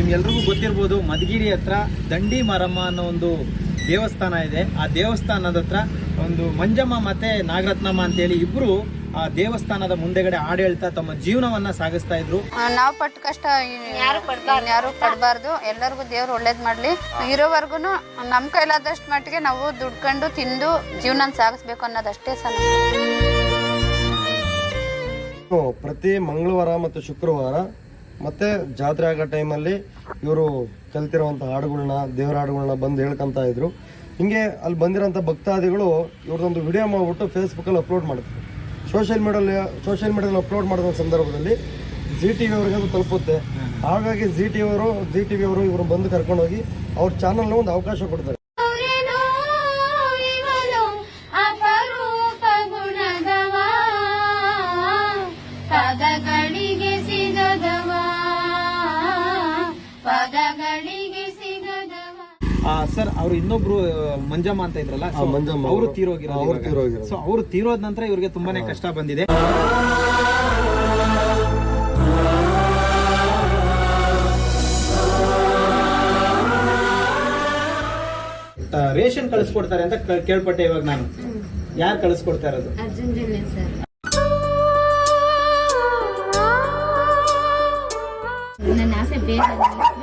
ನಿಮ್ಗೆಲ್ರಿಗೂ ಗೊತ್ತಿರ್ಬೋದು ಮಧುಗಿರಿ ಹತ್ರ ದಂಡಿ ಮಾರಮ್ಮ ಅನ್ನೋ ಒಂದು ದೇವಸ್ಥಾನ ಇದೆ. ಆ ದೇವಸ್ಥಾನದ ಹತ್ರ ಒಂದು ಮಂಜಮ್ಮ ಮತ್ತೆ ನಾಗರತ್ನಮ್ಮ ಅಂತೇಳಿ ಇಬ್ರು ಆ ದೇವಸ್ಥಾನದ ಮುಂದೆಗಡೆ ಆಡಳಿತ ತಮ್ಮ ಜೀವನವನ್ನ ಸಾಗಿಸ್ತಾ ಇದ್ರು. ನಾವು ಪಟ್ಟ ಕಷ್ಟ ಯಾರು ಯಾರು ಪಡಬಾರ್ದು. ಎಲ್ಲರಿಗೂ ದೇವ್ರು ಒಳ್ಳೇದ್ ಮಾಡ್ಲಿ. ಇರೋವರೆಗೂ ನಮ್ ಕೈಲಾದಷ್ಟು ಮಟ್ಟಿಗೆ ನಾವು ದುಡ್ಕೊಂಡು ತಿಂದು ಜೀವನ ಸಾಗಿಸ್ಬೇಕು ಅನ್ನೋದಷ್ಟೇ ಸಲ ಪ್ರತಿ ಮಂಗಳವಾರ ಮತ್ತು ಶುಕ್ರವಾರ ಮತ್ತೆ ಜಾತ್ರೆ ಆಗೋ ಟೈಮಲ್ಲಿ ಇವರು ಕಲ್ತಿರುವಂಥ ಹಾಡುಗಳನ್ನ ದೇವರ ಹಾಡುಗಳನ್ನ ಬಂದು ಹೇಳ್ಕೊಂತ ಇದ್ರು. ಹಿಂಗೆ ಅಲ್ಲಿ ಬಂದಿರೋಂಥ ಭಕ್ತಾದಿಗಳು ಇವ್ರದ್ದೊಂದು ವಿಡಿಯೋ ಮಾಡಿಬಿಟ್ಟು ಫೇಸ್ಬುಕ್ಕಲ್ಲಿ ಅಪ್ಲೋಡ್ ಮಾಡ್ತಾರೆ. ಸೋಷಿಯಲ್ ಮೀಡಿಯಲ್ಲಿ ಸೋಷಿಯಲ್ ಮೀಡಿಯಲ್ಲಿ ಅಪ್ಲೋಡ್ ಮಾಡಿದ ಸಂದರ್ಭದಲ್ಲಿ ಜಿ ಟಿ ವಿ ಅವ್ರಿಗೆ ಅದು ತಲುಪುತ್ತೆ. ಹಾಗಾಗಿ ಜಿ ಟಿ ಅವರು ಜಿ ಟಿ ವಿ ಅವರು ಇವರು ಬಂದು ಕರ್ಕೊಂಡೋಗಿ ಅವ್ರ ಚಾನಲ್ನ ಒಂದು ಅವಕಾಶ ಕೊಡ್ತಾರೆ. ಇನ್ನೊಬ್ರು ಮಂಜಮ್ಮ ಅಂತ ಇದ್ರಲ್ಲ ಅವರು ತೀರೋಗಿರೋ. ಸೊ ಅವ್ರು ತೀರೋದ್ ನಂತರ ಇವ್ರಿಗೆ ತುಂಬಾನೇ ಕಷ್ಟ ಬಂದಿದೆ. ರೇಷನ್ ಕಳಿಸ್ಕೊಡ್ತಾರೆ ಅಂತ ಕೇಳ್ಪಟ್ಟೆ ಇವಾಗ ನಾನು. ಯಾರು ಕಳಿಸ್ಕೊಡ್ತಾ ಇರೋದು? ಅರ್ಜುನ್ ಜಿಲ್ಲೆ ಸರ್. ನನ್ನ ಆಸೆ ಬೇಗ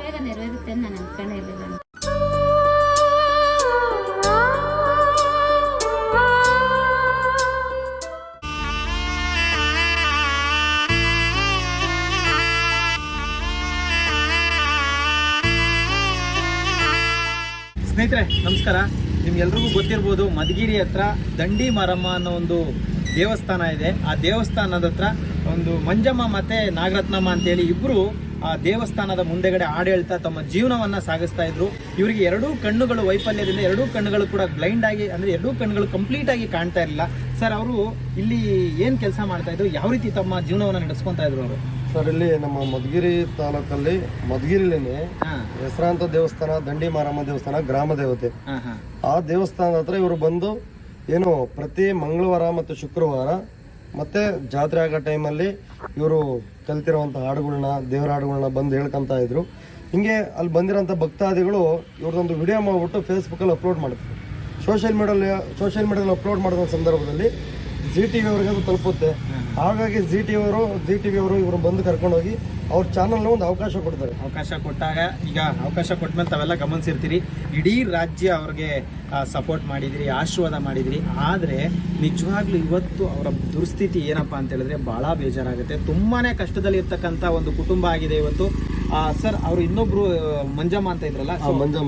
ಬೇಗ ನೆರವೇರುತ್ತೆ ಅಂತ ನಾನು ಅನ್ಕೊಂಡಿರ್ಲಿಲ್ಲ ನಮಸ್ಕಾರ. ನಿಮ್ಗೆಲ್ರಿಗೂ ಗೊತ್ತಿರ್ಬೋದು ಮಧುಗಿರಿ ಹತ್ರ ದಂಡಿ ಮಾರಮ್ಮ ಅನ್ನೋ ಒಂದು ದೇವಸ್ಥಾನ ಇದೆ. ಆ ದೇವಸ್ಥಾನದ ಹತ್ರ ಒಂದು ಮಂಜಮ್ಮ ಮತ್ತೆ ನಾಗರತ್ನಮ್ಮ ಅಂತೇಳಿ ಇಬ್ರು ಆ ದೇವಸ್ಥಾನದ ಮುಂದೆಗಡೆ ಆಡಳಿತ ತಮ್ಮ ಜೀವನವನ್ನ ಸಾಗಿಸ್ತಾ ಇದ್ರು. ಇವರಿಗೆ ಎರಡೂ ಕಣ್ಣುಗಳು ವೈಫಲ್ಯದಿಂದ ಎರಡೂ ಕಣ್ಣುಗಳು ಕೂಡ ಬ್ಲೈಂಡ್ ಆಗಿ, ಅಂದ್ರೆ ಎರಡೂ ಕಣ್ಣುಗಳು ಕಂಪ್ಲೀಟ್ ಆಗಿ ಕಾಣ್ತಾ ಇರಲಿಲ್ಲ. ಸರ್ ಅವರು ಇಲ್ಲಿ ಏನ್ ಕೆಲಸ ಮಾಡ್ತಾ ಇದ್ರು? ಯಾವ ರೀತಿ ತಮ್ಮ ಜೀವನವನ್ನ ನಡೆಸ್ಕೊಂತ ಇದ್ರು ಅವರು? ಸರ್ ಇಲ್ಲಿ ನಮ್ಮ ಮಧುಗಿರಿ ತಾಲೂಕಲ್ಲಿ ಮಧುಗಿರಿಲೇನೆ ಹಾ. ಹೆಸರಾಂತ ದೇವಸ್ಥಾನ ದಂಡಿ ಮಾರಮ್ಮ ದೇವಸ್ಥಾನ ಗ್ರಾಮ ದೇವತೆ. ಆ ದೇವಸ್ಥಾನದ ಹತ್ರ ಇವರು ಬಂದು ಏನು ಪ್ರತಿ ಮಂಗಳವಾರ ಮತ್ತು ಶುಕ್ರವಾರ ಮತ್ತೆ ಜಾತ್ರೆ ಆಗೋ ಟೈಮಲ್ಲಿ ಇವರು ಕಲ್ತಿರುವಂಥ ಹಾಡುಗಳನ್ನ ದೇವರ ಹಾಡುಗಳನ್ನ ಬಂದು ಹೇಳ್ಕೊಂತ ಇದ್ರು. ಹಿಂಗೆ ಅಲ್ಲಿ ಬಂದಿರೋಂಥ ಭಕ್ತಾದಿಗಳು ಇವ್ರದೊಂದು ವಿಡಿಯೋ ಮಾಡಿಬಿಟ್ಟು ಫೇಸ್ಬುಕ್ಕಲ್ಲಿ ಅಪ್ಲೋಡ್ ಮಾಡ್ತಾರೆ ಸೋಷಿಯಲ್ ಮೀಡಿಯಲ್ಲಿ, ಸೋಷಿಯಲ್ ಮೀಡಿಯಾದಲ್ಲಿ ಅಪ್ಲೋಡ್ ಮಾಡಿದ ಸಂದರ್ಭದಲ್ಲಿ ಜಿ ಟಿ ವಿ ಅವ್ರಿಗೆ ಅದು ತಲುಪುತ್ತೆ. ಹಾಗಾಗಿ ಜಿ ಟಿ ಅವರು ಜಿ ಟಿ ವಿ ಅವರು ಇವರು ಬಂದು ಕರ್ಕೊಂಡೋಗಿ ಅವ್ರ ಚಾನಲ್ನ ಒಂದು ಅವಕಾಶ ಕೊಡ್ತಾರೆ. ಅವಕಾಶ ಕೊಟ್ಟಾಗ ಈಗ ಅವಕಾಶ ಕೊಟ್ಮೇಲೆ ತಾವೆಲ್ಲ ಗಮನಿಸಿರ್ತೀರಿ. ಇಡೀ ರಾಜ್ಯ ಅವ್ರಿಗೆ ಸಪೋರ್ಟ್ ಮಾಡಿದಿರಿ, ಆಶೀರ್ವಾದ ಮಾಡಿದಿರಿ. ಆದರೆ ನಿಜವಾಗ್ಲೂ ಇವತ್ತು ಅವರ ದುರ್ಸ್ಥಿತಿ ಏನಪ್ಪಾ ಅಂತ ಹೇಳಿದ್ರೆ ಬಹಳ ಬೇಜಾರಾಗುತ್ತೆ. ತುಂಬಾನೇ ಕಷ್ಟದಲ್ಲಿ ಇರ್ತಕ್ಕಂಥ ಒಂದು ಕುಟುಂಬ ಆಗಿದೆ ಇವತ್ತು. ಸರ್ ಅವ್ರು ಇನ್ನೊಬ್ರು ಮಂಜಮ್ಮ ಅಂತ ಇದ್ರಲ್ಲ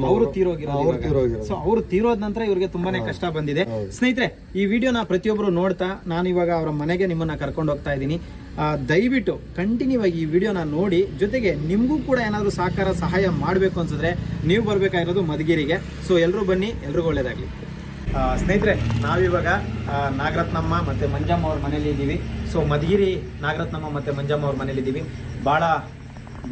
ಅವರು ತೀರೋಗಿರೋ. ಸೊ ಅವ್ರು ತೀರೋದ ನಂತರ ಇವ್ರಿಗೆ ತುಂಬಾನೇ ಕಷ್ಟ ಬಂದಿದೆ. ಸ್ನೇಹಿತರೆ ಈ ವಿಡಿಯೋನ ಪ್ರತಿಯೊಬ್ಬರು ನೋಡ್ತಾ ನಾನು ಇವಾಗ ಅವರ ಮನೆಗೆ ನಿಮ್ಮನ್ನ ಕರ್ಕೊಂಡು ಹೋಗ್ತಾ ಇದ್ದೀನಿ. ಆ, ದಯವಿಟ್ಟು ಕಂಟಿನ್ಯೂ ಆಗಿ ಈ ವಿಡಿಯೋನ ನೋಡಿ ಜೊತೆಗೆ ನಿಮಗೂ ಕೂಡ ಏನಾದರೂ ಸಹಕಾರ ಸಹಾಯ ಮಾಡಬೇಕು ಅನ್ಸಿದ್ರೆ ನೀವು ಬರಬೇಕಾಗಿರೋದು ಮಧುಗಿರಿಗೆ. ಸೊ ಎಲ್ಲರೂ ಬನ್ನಿ ಎಲ್ರಿಗೂ ಒಳ್ಳೇದಾಗಲಿ. ಸ್ನೇಹಿತರೆ ನಾವಿವಾಗ ನಾಗರತ್ನಮ್ಮ ಮತ್ತೆ ಮಂಜಮ್ಮ ಅವ್ರ ಮನೇಲಿ ಇದ್ದೀವಿ. ಸೊ ಮಧುಗಿರಿ ನಾಗರತ್ನಮ್ಮ ಮತ್ತೆ ಮಂಜಮ್ಮ ಅವ್ರ ಮನೇಲಿ ಇದ್ದೀವಿ. ಭಾಳ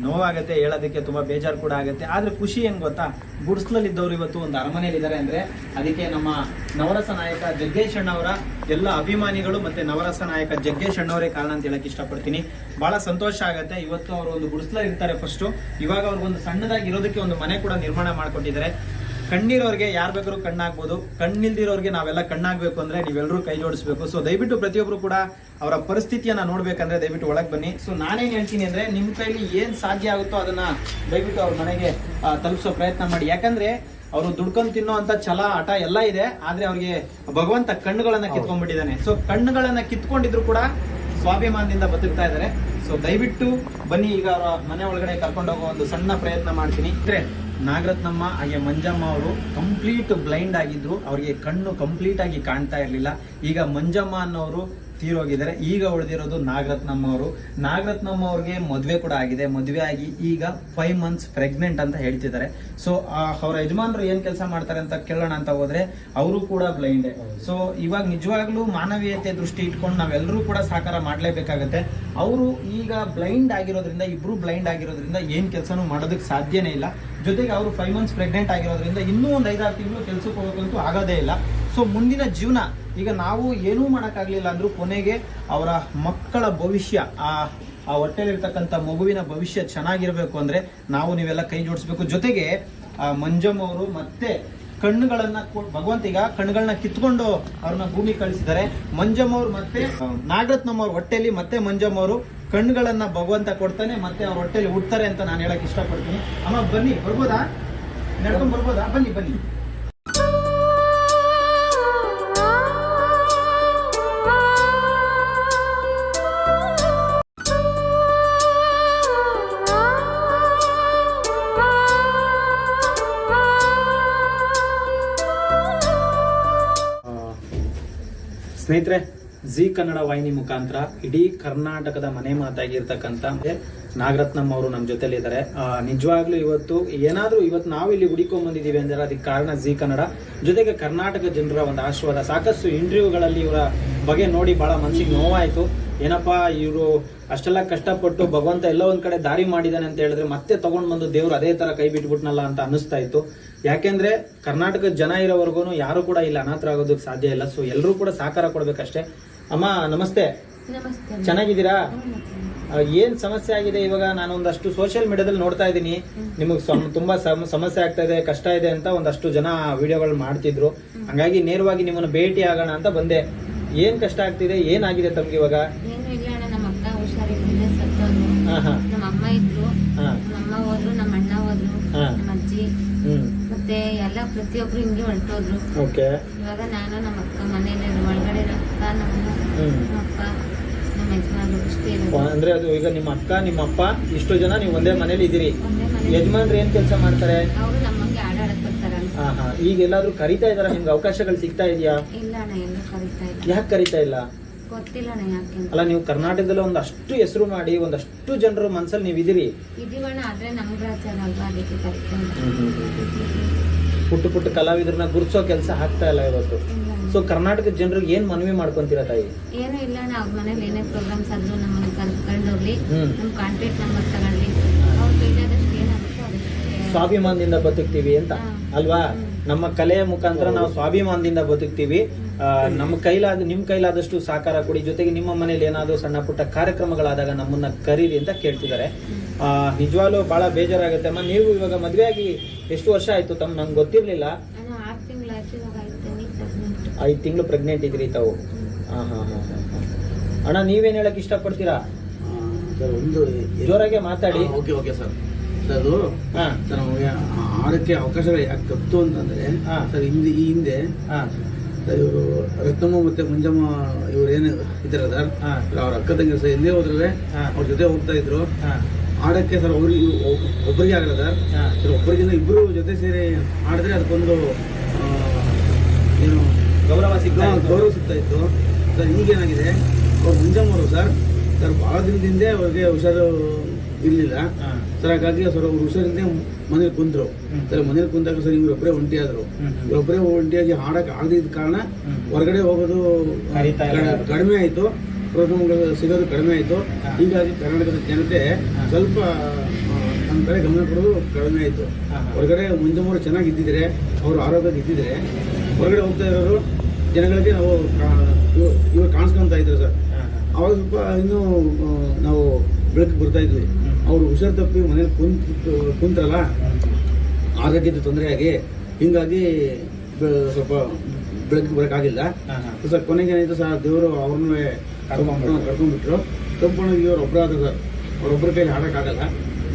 ನೋವಾಗುತ್ತೆ, ಹೇಳೋದಕ್ಕೆ ತುಂಬಾ ಬೇಜಾರು ಕೂಡ ಆಗುತ್ತೆ. ಆದ್ರೆ ಖುಷಿ ಏನ್ ಗೊತ್ತಾ? ಗುಡ್ಸ್ಲಲ್ಲಿ ಇದ್ದವರು ಇವತ್ತು ಒಂದು ಅರಮನೆಯಲ್ಲಿ ಇದ್ದಾರೆ ಅಂದ್ರೆ ಅದಕ್ಕೆ ನಮ್ಮ ನವರಸ ನಾಯಕ ಜಗ್ಗೇಶ್ ಅಣ್ಣವರ ಎಲ್ಲ ಅಭಿಮಾನಿಗಳು ಮತ್ತೆ ನವರಸ ನಾಯಕ ಜಗ್ಗೇಶ್ ಅಣ್ಣವರೇ ಕಾರಣ ಅಂತ ಹೇಳಕ್ ಇಷ್ಟಪಡ್ತೀನಿ. ಬಹಳ ಸಂತೋಷ ಆಗುತ್ತೆ. ಇವತ್ತು ಅವರು ಒಂದು ಗುಡ್ಸ್ಲಲ್ಲಿ ಇರ್ತಾರೆ ಫಸ್ಟ್ ಇವಾಗ ಅವ್ರಿಗೊಂದು ಸಣ್ಣದಾಗಿ ಇರೋದಕ್ಕೆ ಒಂದು ಮನೆ ಕೂಡ ನಿರ್ಮಾಣ ಮಾಡ್ಕೊಟ್ಟಿದ್ದಾರೆ. ಕಣ್ಣಿರೋರ್ಗೆ ಯಾರು ಬೇಕಾದ್ರೂ ಕಣ್ಣಾಗ್ಬೋದು. ಕಣ್ಣಿಲ್ದಿರೋರಿಗೆ ನಾವೆಲ್ಲ ಕಣ್ಣಾಗಬೇಕು ಅಂದ್ರೆ ನೀವೆಲ್ಲರೂ ಕೈ ಜೋಡಿಸ್ಬೇಕು. ಸೊ ದಯವಿಟ್ಟು ಪ್ರತಿಯೊಬ್ಬರು ಕೂಡ ಅವರ ಪರಿಸ್ಥಿತಿಯನ್ನ ನೋಡ್ಬೇಕಂದ್ರೆ ದಯವಿಟ್ಟು ಒಳಗೆ ಬನ್ನಿ. ಸೊ ನಾನೇನು ಹೇಳ್ತೀನಿ ಅಂದ್ರೆ ನಿಮ್ ಕೈಲಿ ಏನ್ ಸಾಧ್ಯ ಆಗುತ್ತೋ ಅದನ್ನ ದಯವಿಟ್ಟು ಅವ್ರ ಮನೆಗೆ ತಲುಪಿಸೋ ಪ್ರಯತ್ನ ಮಾಡಿ. ಯಾಕಂದ್ರೆ ಅವರು ದುಡ್ಕೊಂಡ್ ತಿನ್ನೋ ಅಂತ ಛಲ ಆಟ ಎಲ್ಲ ಇದೆ. ಆದ್ರೆ ಅವ್ರಿಗೆ ಭಗವಂತ ಕಣ್ಣುಗಳನ್ನ ಕಿತ್ಕೊಂಡ್ಬಿಟ್ಟಿದ್ದಾನೆ. ಸೊ ಕಣ್ಣುಗಳನ್ನ ಕಿತ್ಕೊಂಡಿದ್ರು ಕೂಡ ಸ್ವಾಭಿಮಾನದಿಂದ ಬದುಕ್ತಾ ಇದ್ದಾರೆ. ಸೊ ದಯವಿಟ್ಟು ಬನ್ನಿ ಈಗ ಅವರ ಮನೆ ಒಳಗಡೆ ಕರ್ಕೊಂಡು ಹೋಗೋ ಒಂದು ಸಣ್ಣ ಪ್ರಯತ್ನ ಮಾಡ್ತೀನಿ. ಅಂದ್ರೆ ನಾಗರತ್ನಮ್ಮ ಹಾಗೆ ಮಂಜಮ್ಮ ಅವರು ಕಂಪ್ಲೀಟ್ ಬ್ಲೈಂಡ್ ಆಗಿದ್ರು. ಅವರಿಗೆ ಕಣ್ಣು ಕಂಪ್ಲೀಟ್ ಆಗಿ ಕಾಣ್ತಾ ಇರಲಿಲ್ಲ. ಈಗ ಮಂಜಮ್ಮ ಅನ್ನೋರು ತೀರೋಗಿದ್ದಾರೆ. ಈಗ ಉಳಿದಿರೋದು ನಾಗರತ್ನಮ್ಮ ಅವರು ನಾಗರತ್ನಮ್ಮ ಅವ್ರಿಗೆ ಮದುವೆ ಕೂಡ ಆಗಿದೆ. ಮದುವೆ ಆಗಿ ಈಗ ಫೈವ್ ಮಂತ್ಸ್ ಪ್ರೆಗ್ನೆಂಟ್ ಅಂತ ಹೇಳ್ತಿದ್ದಾರೆ. ಸೊ ಅವರ ಯಜಮಾನರು ಏನ್ ಕೆಲಸ ಮಾಡ್ತಾರೆ ಅಂತ ಕೇಳೋಣ ಅಂತ ಹೋದ್ರೆ ಅವರು ಕೂಡ ಬ್ಲೈಂಡ್ ಸೊ ಇವಾಗ ನಿಜವಾಗ್ಲೂ ಮಾನವೀಯತೆ ದೃಷ್ಟಿ ಇಟ್ಕೊಂಡು ನಾವೆಲ್ಲರೂ ಕೂಡ ಸಹಕಾರ ಮಾಡಲೇಬೇಕಾಗತ್ತೆ. ಅವರು ಈಗ ಬ್ಲೈಂಡ್ ಆಗಿರೋದ್ರಿಂದ, ಇಬ್ರು ಬ್ಲೈಂಡ್ ಆಗಿರೋದ್ರಿಂದ ಏನ್ ಕೆಲಸನೂ ಮಾಡೋದಕ್ಕೆ ಸಾಧ್ಯನೇ ಇಲ್ಲ. ಜೊತೆಗೆ ಅವರು ಫೈವ್ ಮಂತ್ಸ್ ಪ್ರೆಗ್ನೆಂಟ್ ಆಗಿರೋದ್ರಿಂದ ಇನ್ನೂ ಒಂದು ಐದಾರು ತಿಂಗಳು ಕೆಲಸಕ್ಕೆ ಹೋಗೋಕ್ಕಂತೂ ಆಗೋದೇ ಇಲ್ಲ. ಸೊ ಮುಂದಿನ ಜೀವನ ಈಗ ನಾವು ಏನೂ ಮಾಡೋಕ್ಕಾಗಲಿಲ್ಲ ಅಂದ್ರೂ ಕೊನೆಗೆ ಅವರ ಮಕ್ಕಳ ಭವಿಷ್ಯ, ಆ ಆ ಹೊಟ್ಟೆಲಿರ್ತಕ್ಕಂಥ ಮಗುವಿನ ಭವಿಷ್ಯ ಚೆನ್ನಾಗಿರಬೇಕು ಅಂದ್ರೆ ನಾವು ನೀವೆಲ್ಲ ಕೈ ಜೋಡಿಸ್ಬೇಕು. ಜೊತೆಗೆ, ಆ ಮಂಜಮ್ ಅವರು ಮತ್ತೆ ಕಣ್ಣುಗಳನ್ನ ಭಗವಂತ ಈಗ ಕಣ್ಣುಗಳನ್ನ ಕಿತ್ಕೊಂಡು ಅವ್ರನ್ನ ಭೂಮಿ ಕಳಿಸಿದ್ದಾರೆ. ಮಂಜಮ್ ಅವರು ಮತ್ತೆ ನಾಗರತ್ನಮ್ಮ ಅವ್ರ ಹೊಟ್ಟೆಲಿ ಮತ್ತೆ ಮಂಜಮ್ ಅವರು ಕಣ್ಣುಗಳನ್ನ ಭಗವಂತ ಕೊಡ್ತಾನೆ, ಮತ್ತೆ ಅವ್ರ ಹೊಟ್ಟೆಲಿ ಹುಡ್ತಾರೆ ಅಂತ ನಾನು ಹೇಳಕ್ ಇಷ್ಟಪಡ್ತೀನಿ. ಅಮ್ಮ, ಬನ್ನಿ, ಬರ್ಬೋದಾ? ನಡ್ಕೊಂಡ್ ಬರ್ಬೋದಾ? ಬನ್ನಿ ಬನ್ನಿ. ಸ್ನೇಹಿತರೆ, ಜಿ ಕನ್ನಡ ವಾಹಿನಿ ಮುಖಾಂತರ ಇಡೀ ಕರ್ನಾಟಕದ ಮನೆ ಮಾತಾಗಿರ್ತಕ್ಕಂಥ ನಾಗರತ್ನಂ ಅವರು ನಮ್ಮ ಜೊತೆಲಿ ಇದ್ದಾರೆ ನಿಜವಾಗ್ಲೂ ಇವತ್ತು ಏನಾದ್ರೂ ಇವತ್ತು ನಾವು ಇಲ್ಲಿ ಹುಡುಕೊಂಡ್ ಬಂದಿದ್ದೀವಿ ಅಂದ್ರೆ ಅದಕ್ಕೆ ಕಾರಣ ಜಿ ಕನ್ನಡ. ಜೊತೆಗೆ ಕರ್ನಾಟಕ ಜನರ ಒಂದು ಆಶೀರ್ವಾದ, ಸಾಕಷ್ಟು ಇಂಟರ್ವ್ಯೂಗಳಲ್ಲಿ ಇವರ ಬಗ್ಗೆ ನೋಡಿ ಬಹಳ ಮನಸ್ಸಿಗೆ ನೋವಾಯ್ತು. ಏನಪ್ಪಾ ಇವರು ಅಷ್ಟೆಲ್ಲ ಕಷ್ಟಪಟ್ಟು ಭಗವಂತ ಎಲ್ಲ ಒಂದ್ ಕಡೆ ದಾರಿ ಮಾಡಿದಾನೆ ಅಂತ ಹೇಳಿದ್ರೆ ಮತ್ತೆ ತಗೊಂಡ್ ಬಂದು ದೇವ್ರು ಅದೇ ತರ ಕೈ ಬಿಟ್ಬಿಟ್ನಲ್ಲ ಅಂತ ಅನಿಸ್ತಾ ಇತ್ತು. ಯಾಕೆಂದ್ರೆ ಕರ್ನಾಟಕದ ಜನ ಇರೋವರೆಗೂ ಯಾರು ಕೂಡ ಇಲ್ಲ ಅನಾಥರ ಆಗೋದಕ್ಕೆ ಸಾಧ್ಯ ಇಲ್ಲ. ಸೊ ಎಲ್ಲರೂ ಕೂಡ ಸಹಕಾರ ಕೊಡ್ಬೇಕಷ್ಟೇ. ಅಮ್ಮ ನಮಸ್ತೆ. ಚೆನ್ನಾಗಿದ್ದೀರಾ? ಏನ್ ಸಮಸ್ಯೆ ಆಗಿದೆ ಇವಾಗ? ನಾನು ಒಂದಷ್ಟು ಸೋಷಿಯಲ್ ಮೀಡಿಯಾದಲ್ಲಿ ನೋಡ್ತಾ ಇದ್ದೀನಿ. ನಿಮಗೆ ತುಂಬಾ ಸಮ- ಸಮಸ್ಯೆ ಆಗ್ತಾ ಇದೆ ಕಷ್ಟ ಇದೆ ಅಂತ ಒಂದಷ್ಟು ಜನ ವಿಡಿಯೋಗಳು ಮಾಡ್ತಿದ್ರು. ಹಂಗಾಗಿ ನೇರವಾಗಿ ನಿಮ್ಮನ್ನ ಭೇಟಿ ಆಗೋಣ ಅಂತ ಬಂದೆ. ಏನ್ ಕಷ್ಟ ಆಗ್ತಿದೆ? ಏನಾಗಿದೆ ತಮ್ಗೆ ಇವಾಗ? ನಮ್ಮ ಅಮ್ಮ ಇದ್ರು ಹಾ. ನಮ್ಮ ಅಮ್ಮ ಹೋದ್ರು ನಮ್ಮ ಅಣ್ಣ ಹೋದ್ರು ನಮ್ಮ ಅಜ್ಜಿ ಮತ್ತೆ ಎಲ್ಲ ಪ್ರತಿಯೊಬ್ರು ಹಿಂಗೆ ಹೊರಟೋದ್ರು ಓಕೆ. ಇವಾಗ ನಾನು ನಮ್ಮ ಅಕ್ಕ ಮನೇಲಿ ಒಳಗಡೆ ಅಕ್ಕ ನಮ್ಮ ಅಪ್ಪ ನಮ್ಮ ಯಜಮಾನ್ರು ಇಷ್ಟೇ ಇರೋದು. ಅಂದ್ರೆ ಅದು ಈಗ ನಿಮ್ಮ ಅಕ್ಕ ನಿಮ್ಮ ಅಪ್ಪ ಇಷ್ಟು ಜನ ನೀವು ಒಂದೇ ಮನೇಲಿ ಇದ್ದೀರಿ. ಯಜಮಾನ್ರು ಏನ್ ಕೆಲಸ ಮಾಡ್ತಾರೆ? ಅವರು ನಮ್ಮಂಗೆ ಆಡ ಆಡಕ್ ಬರ್ತಾರಲ್ಲ ಹಾ ಹಾ. ಈಗ ಎಲ್ಲಾದ್ರೂ ಕರಿತಾ ಇದಾರ ನಿಮ್ಗೆ ಅವಕಾಶಗಳು ಸಿಗ್ತಾ ಇದೆಯಾ? ಇಲ್ಲ ಅಣ್ಣ ಎಲ್ಲೂ ಕರೀತಾ ಇಲ್ಲ. ಯಾಕೆ ಕರಿತಾ ಇಲ್ಲ? ಗೊತ್ತಿಲ್ಲ ಅಣ್ಣ ಯಾಕೆ ಅಲ್ಲ ನೀವು ಕರ್ನಾಟಕದಲ್ಲಿ ಒಂದಷ್ಟು ಹೆಸರು ಮಾಡಿ ಒಂದಷ್ಟು ಜನರ ಮನ್ಸಲ್ಲಿ ನೀವು ಇದೀರಿ ಇದೀವಣ್ಣ ಆದ್ರೆ ನಮ್ ಅಲ್ವಾ ಅದಕ್ಕೆ ಪುಟ್ಟ ಪುಟ್ಟ ಕಲಾವಿದರನ್ನ ಗುರ್ಸೋ ಕೆಲಸ ಆಗ್ತಾ ಇಲ್ಲ ಇವತ್ತು. ಸೊ ಕರ್ನಾಟಕದ ಜನರಿಗೆ ಏನ್ ಮನವಿ ಮಾಡ್ಕೊಂತೀರಾ ತಾಯಿ? ಏನೂ ಇಲ್ಲ ಅಣ್ಣ. ಅವ್ರ ಮನೇಲಿ ಏನೇ ಪ್ರೋಗ್ರಾಮ್ಸ್ ಆದ್ರೂ ನಮ್ಮನ್ನ ಕರ್ಕೊಂಡೋಗ್ಲಿ ಹ್ಮ್. ನಮ್ ಕಾಂಟ್ಯಾಕ್ಟ್ ನಂಬರ್ ತಗೊಳ್ಳಿ. ಅವ್ರ ಕೈಲಾದಷ್ಟು ಏನಾಗುತ್ತೋ ಅದಕ್ಕೆ ಸ್ವಾಭಿಮಾನದಿಂದ ಬದುಕ್ತೀವಿ ಅಂತ. ಹಾ. ಅಲ್ವಾ? ನಮ್ಮ ಕಲೆಯ ಮುಖಾಂತರ ನಾವು ಸ್ವಾಭಿಮಾನದಿಂದ ಬದುಕ್ತೀವಿ. ನಮ್ಮ ಕೈಲಾದ ನಿಮ್ಮ ಕೈಲಾದಷ್ಟು ಸಹಕಾರ ಕೊಡಿ. ಜೊತೆಗೆ ನಿಮ್ಮ ಮನೇಲಿ ಏನಾದರೂ ಸಣ್ಣ ಪುಟ್ಟ ಕಾರ್ಯಕ್ರಮಗಳಾದಾಗ ನಮ್ಮನ್ನ ಕರೀರಿ ಅಂತ ಕೇಳ್ತಿದ್ದಾರೆ. ನಿಜವಾಗ್ಲೂ ಬಹಳ ಬೇಜಾರಾಗುತ್ತೆ. ಅಮ್ಮ ನೀವು ಇವಾಗ ಮದುವೆ ಆಗಿ ಎಷ್ಟು ವರ್ಷ ಆಯ್ತು? ತಮ್ಮ ನಂಗೆ ಗೊತ್ತಿರ್ಲಿಲ್ಲ. ಐದು ತಿಂಗಳು ಪ್ರೆಗ್ನೆಂಟ್ ಇದ್ರಿ ತಾವು. ಹಾಂ ಹಾಂ ಹಾಂ ಹಾಂ. ಅಣ್ಣ ನೀವೇನ್ ಹೇಳಕ್ ಇಷ್ಟಪಡ್ತೀರಾ? ಸರ್ ಒಂದು ಜೋರಾಗೆ ಮಾತಾಡಿ. Okay okay sir. ಸರ್ ಅದು ಆರಕ್ಕೆ ಸರ್ ಆಡಕ್ಕೆ ಅವಕಾಶಗಳು ಯಾಕೆ ತಪ್ತು ಅಂತಂದ್ರೆ ಹಾ. ಸರ್ ಹಿಂದೆ ಈ ಹಿಂದೆ ಇವರು ರತ್ನಮ್ಮ ಮತ್ತೆ ಮುಂಜಮ್ಮ ಇವ್ರು ಏನು ಇದ್ದಾರೆ ಸರ್ ಹಾ. ಅವ್ರ ಅಕ್ಕ ತಂಗಿ ಸರ್ ಎಲ್ಲೇ ಹೋದ್ರು ಹಾ. ಅವ್ರ ಜೊತೆ ಹೋಗ್ತಾ ಇದ್ರು. ಹಾ. ಆಡಕ್ಕೆ ಸರ್ ಅವ್ರಿಗೆ ಒಬ್ಬರಿಗೆ ಆಗಲ್ಲ ಸರ್. ಹಾ. ಸರ್ ಒಬ್ಬರಿಗಿಂತ ಇಬ್ರು ಜೊತೆ ಸೇರಿ ಆಡಿದ್ರೆ ಅದಕ್ಕೊಂದು ಏನು ಗೌರವ ಸಿಗ್ತಾ. ಗೌರವ ಸಿಗ್ತಾ ಇತ್ತು. ಸರ್ ಈಗೇನಾಗಿದೆ? ಅವ್ರು ಮುಂಜಮ್ಮವರು ಸರ್. ಸರ್ ಭಾಳ ದಿನದಿಂದ ಅವ್ರಿಗೆ ಹುಷಾರು ಇರಲಿಲ್ಲ ಸರ್ ಹಾಗಾಗಿ ಸರ್ ಅವ್ರು ಹುಷಾರಿಂದ ಮನೇಲಿ ಕುಂದ್ರು. ಸರ್ ಮನೇಲಿ ಕುಂತಾಗ ಸರ್ ಇವ್ರೊಬ್ಬರೇ ಒಂಟಿ ಆದ್ರು ಹ್ಮ್, ಹ್ಮ್. ಇವರೊಬ್ಬರೇ ಒಂಟಿಯಾಗಿ ಹಾಡಕ್ಕೆ ಆಗದಿದ್ದ ಕಾರಣ. ಹೊರಗಡೆ ಹೋಗೋದು. ಕಡಿಮೆ ಆಯಿತು ಪ್ರೋಗ್ರಾಮ್ಗಳು ಸಿಗೋದು ಕಡಿಮೆ ಆಯಿತು. ಹೀಗಾಗಿ ಕರ್ನಾಟಕದ ಜನತೆ ಸ್ವಲ್ಪ ನಮ್ಮ ಕಡೆ ಗಮನ ಕೊಡೋದು ಕಡಿಮೆ ಆಯಿತು ಹೊರಗಡೆ ಮುಂದೆ ಮೂರು ಚೆನ್ನಾಗಿ ಇದ್ದಿದ್ರೆ ಅವರು ಆರೋಗ್ಯಕ್ಕೆ ಇದ್ದಿದ್ರೆ ಹೊರಗಡೆ ಹೋಗ್ತಾ ಇರೋರು ಜನಗಳಿಗೆ ನಾವು ಇವಾಗ ಕಾಣಿಸ್ಕೊಂತ ಇದ್ರು ಸರ್. ಅವಾಗ ಸ್ವಲ್ಪ ಇನ್ನೂ ನಾವು ಬೆಳಕಿಗೆ ಬರ್ತಾ ಇದ್ವಿ ಹ್ಮ್. ಅವರು ಹುಷಾರು ತಪ್ಪಿ ಮನೇಲಿ ಕುಂತು ಕುಂತ್ರಲ್ಲ ಆರೋಗ್ಯದ ತೊಂದರೆಯಾಗಿ ಹಿಂಗಾಗಿ ಸ್ವಲ್ಪ ಬೆಳಕು ಬರೋಕ್ಕಾಗಿಲ್ಲ. ಸರ್ ಕೊನೆಗೆ ಏನಾಯ್ತು ಸರ್ ದೇವರು ಅವ್ರನ್ನೂ ಕರ್ಕೊಂಡ್ಬಿಟ್ರು. ಕರ್ಕೊಂಡೋಗಿ ಇವ್ರು ಒಬ್ಬರಾದ ಸರ್ ಅವ್ರೊಬ್ಬರ ಕೈಲಿ ಆಡೋಕ್ಕಾಗಲ್ಲ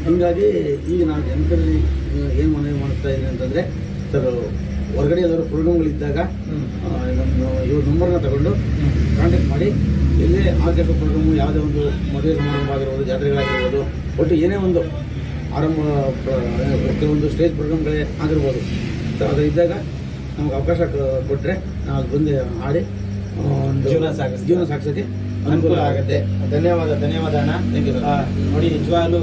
ಹಿಂಗಾಗಿ ಈಗ ನಾವು ಜನಕಲ್ಲಿ ಏನು ಮನವಿ ಮಾಡ್ತಾ ಇದ್ದೀನಿ ಅಂತಂದರೆ ಸರ್ ಹೊರಗಡೆ ಯಾವ್ದಾದ್ರು ಪ್ರೋಗ್ರಾಮ್ಗಳಿದ್ದಾಗ ನಮ್ಮ ಇವ್ರ ನಂಬರ್ನ ತಗೊಂಡು. ಕಾಂಟ್ಯಾಕ್ಟ್ ಮಾಡಿ ಎಲ್ಲೇ ಆರ್ಥಿಕ ಪ್ರೋಗ್ರಾಮು ಯಾವುದೇ ಒಂದು ಮದುವೆ ಸಮಾರಂಭ ಆಗಿರ್ಬೋದು ಜಾತ್ರೆಗಳಾಗಿರ್ಬೋದು ಒಟ್ಟು ಏನೇ ಒಂದು ಆರಂಭ ಪ್ರತಿಯೊಂದು ಕೆಲವೊಂದು ಸ್ಟೇಜ್ ಪ್ರೋಗ್ರಾಮ್ಗಳೇ ಆಗಿರ್ಬೋದು. ಅದು ಇದ್ದಾಗ ನಮ್ಗೆ ಅವಕಾಶ ಕೊಟ್ಟರೆ ನಾವು ಅದು ಬಂದು ಆಡಿ ಒಂದು ಜೀವನ ಸಾಗಿಸ್ತೀವಿ. ಜೀವನ ಸಾಗಿಸೋಕ್ಕೆ ಅನುಕೂಲ ಆಗುತ್ತೆ. ಧನ್ಯವಾದ ಧನ್ಯವಾದ ಅಣ್ಣ. ನೋಡಿ ನಿಜವಾಗ್ಲೂ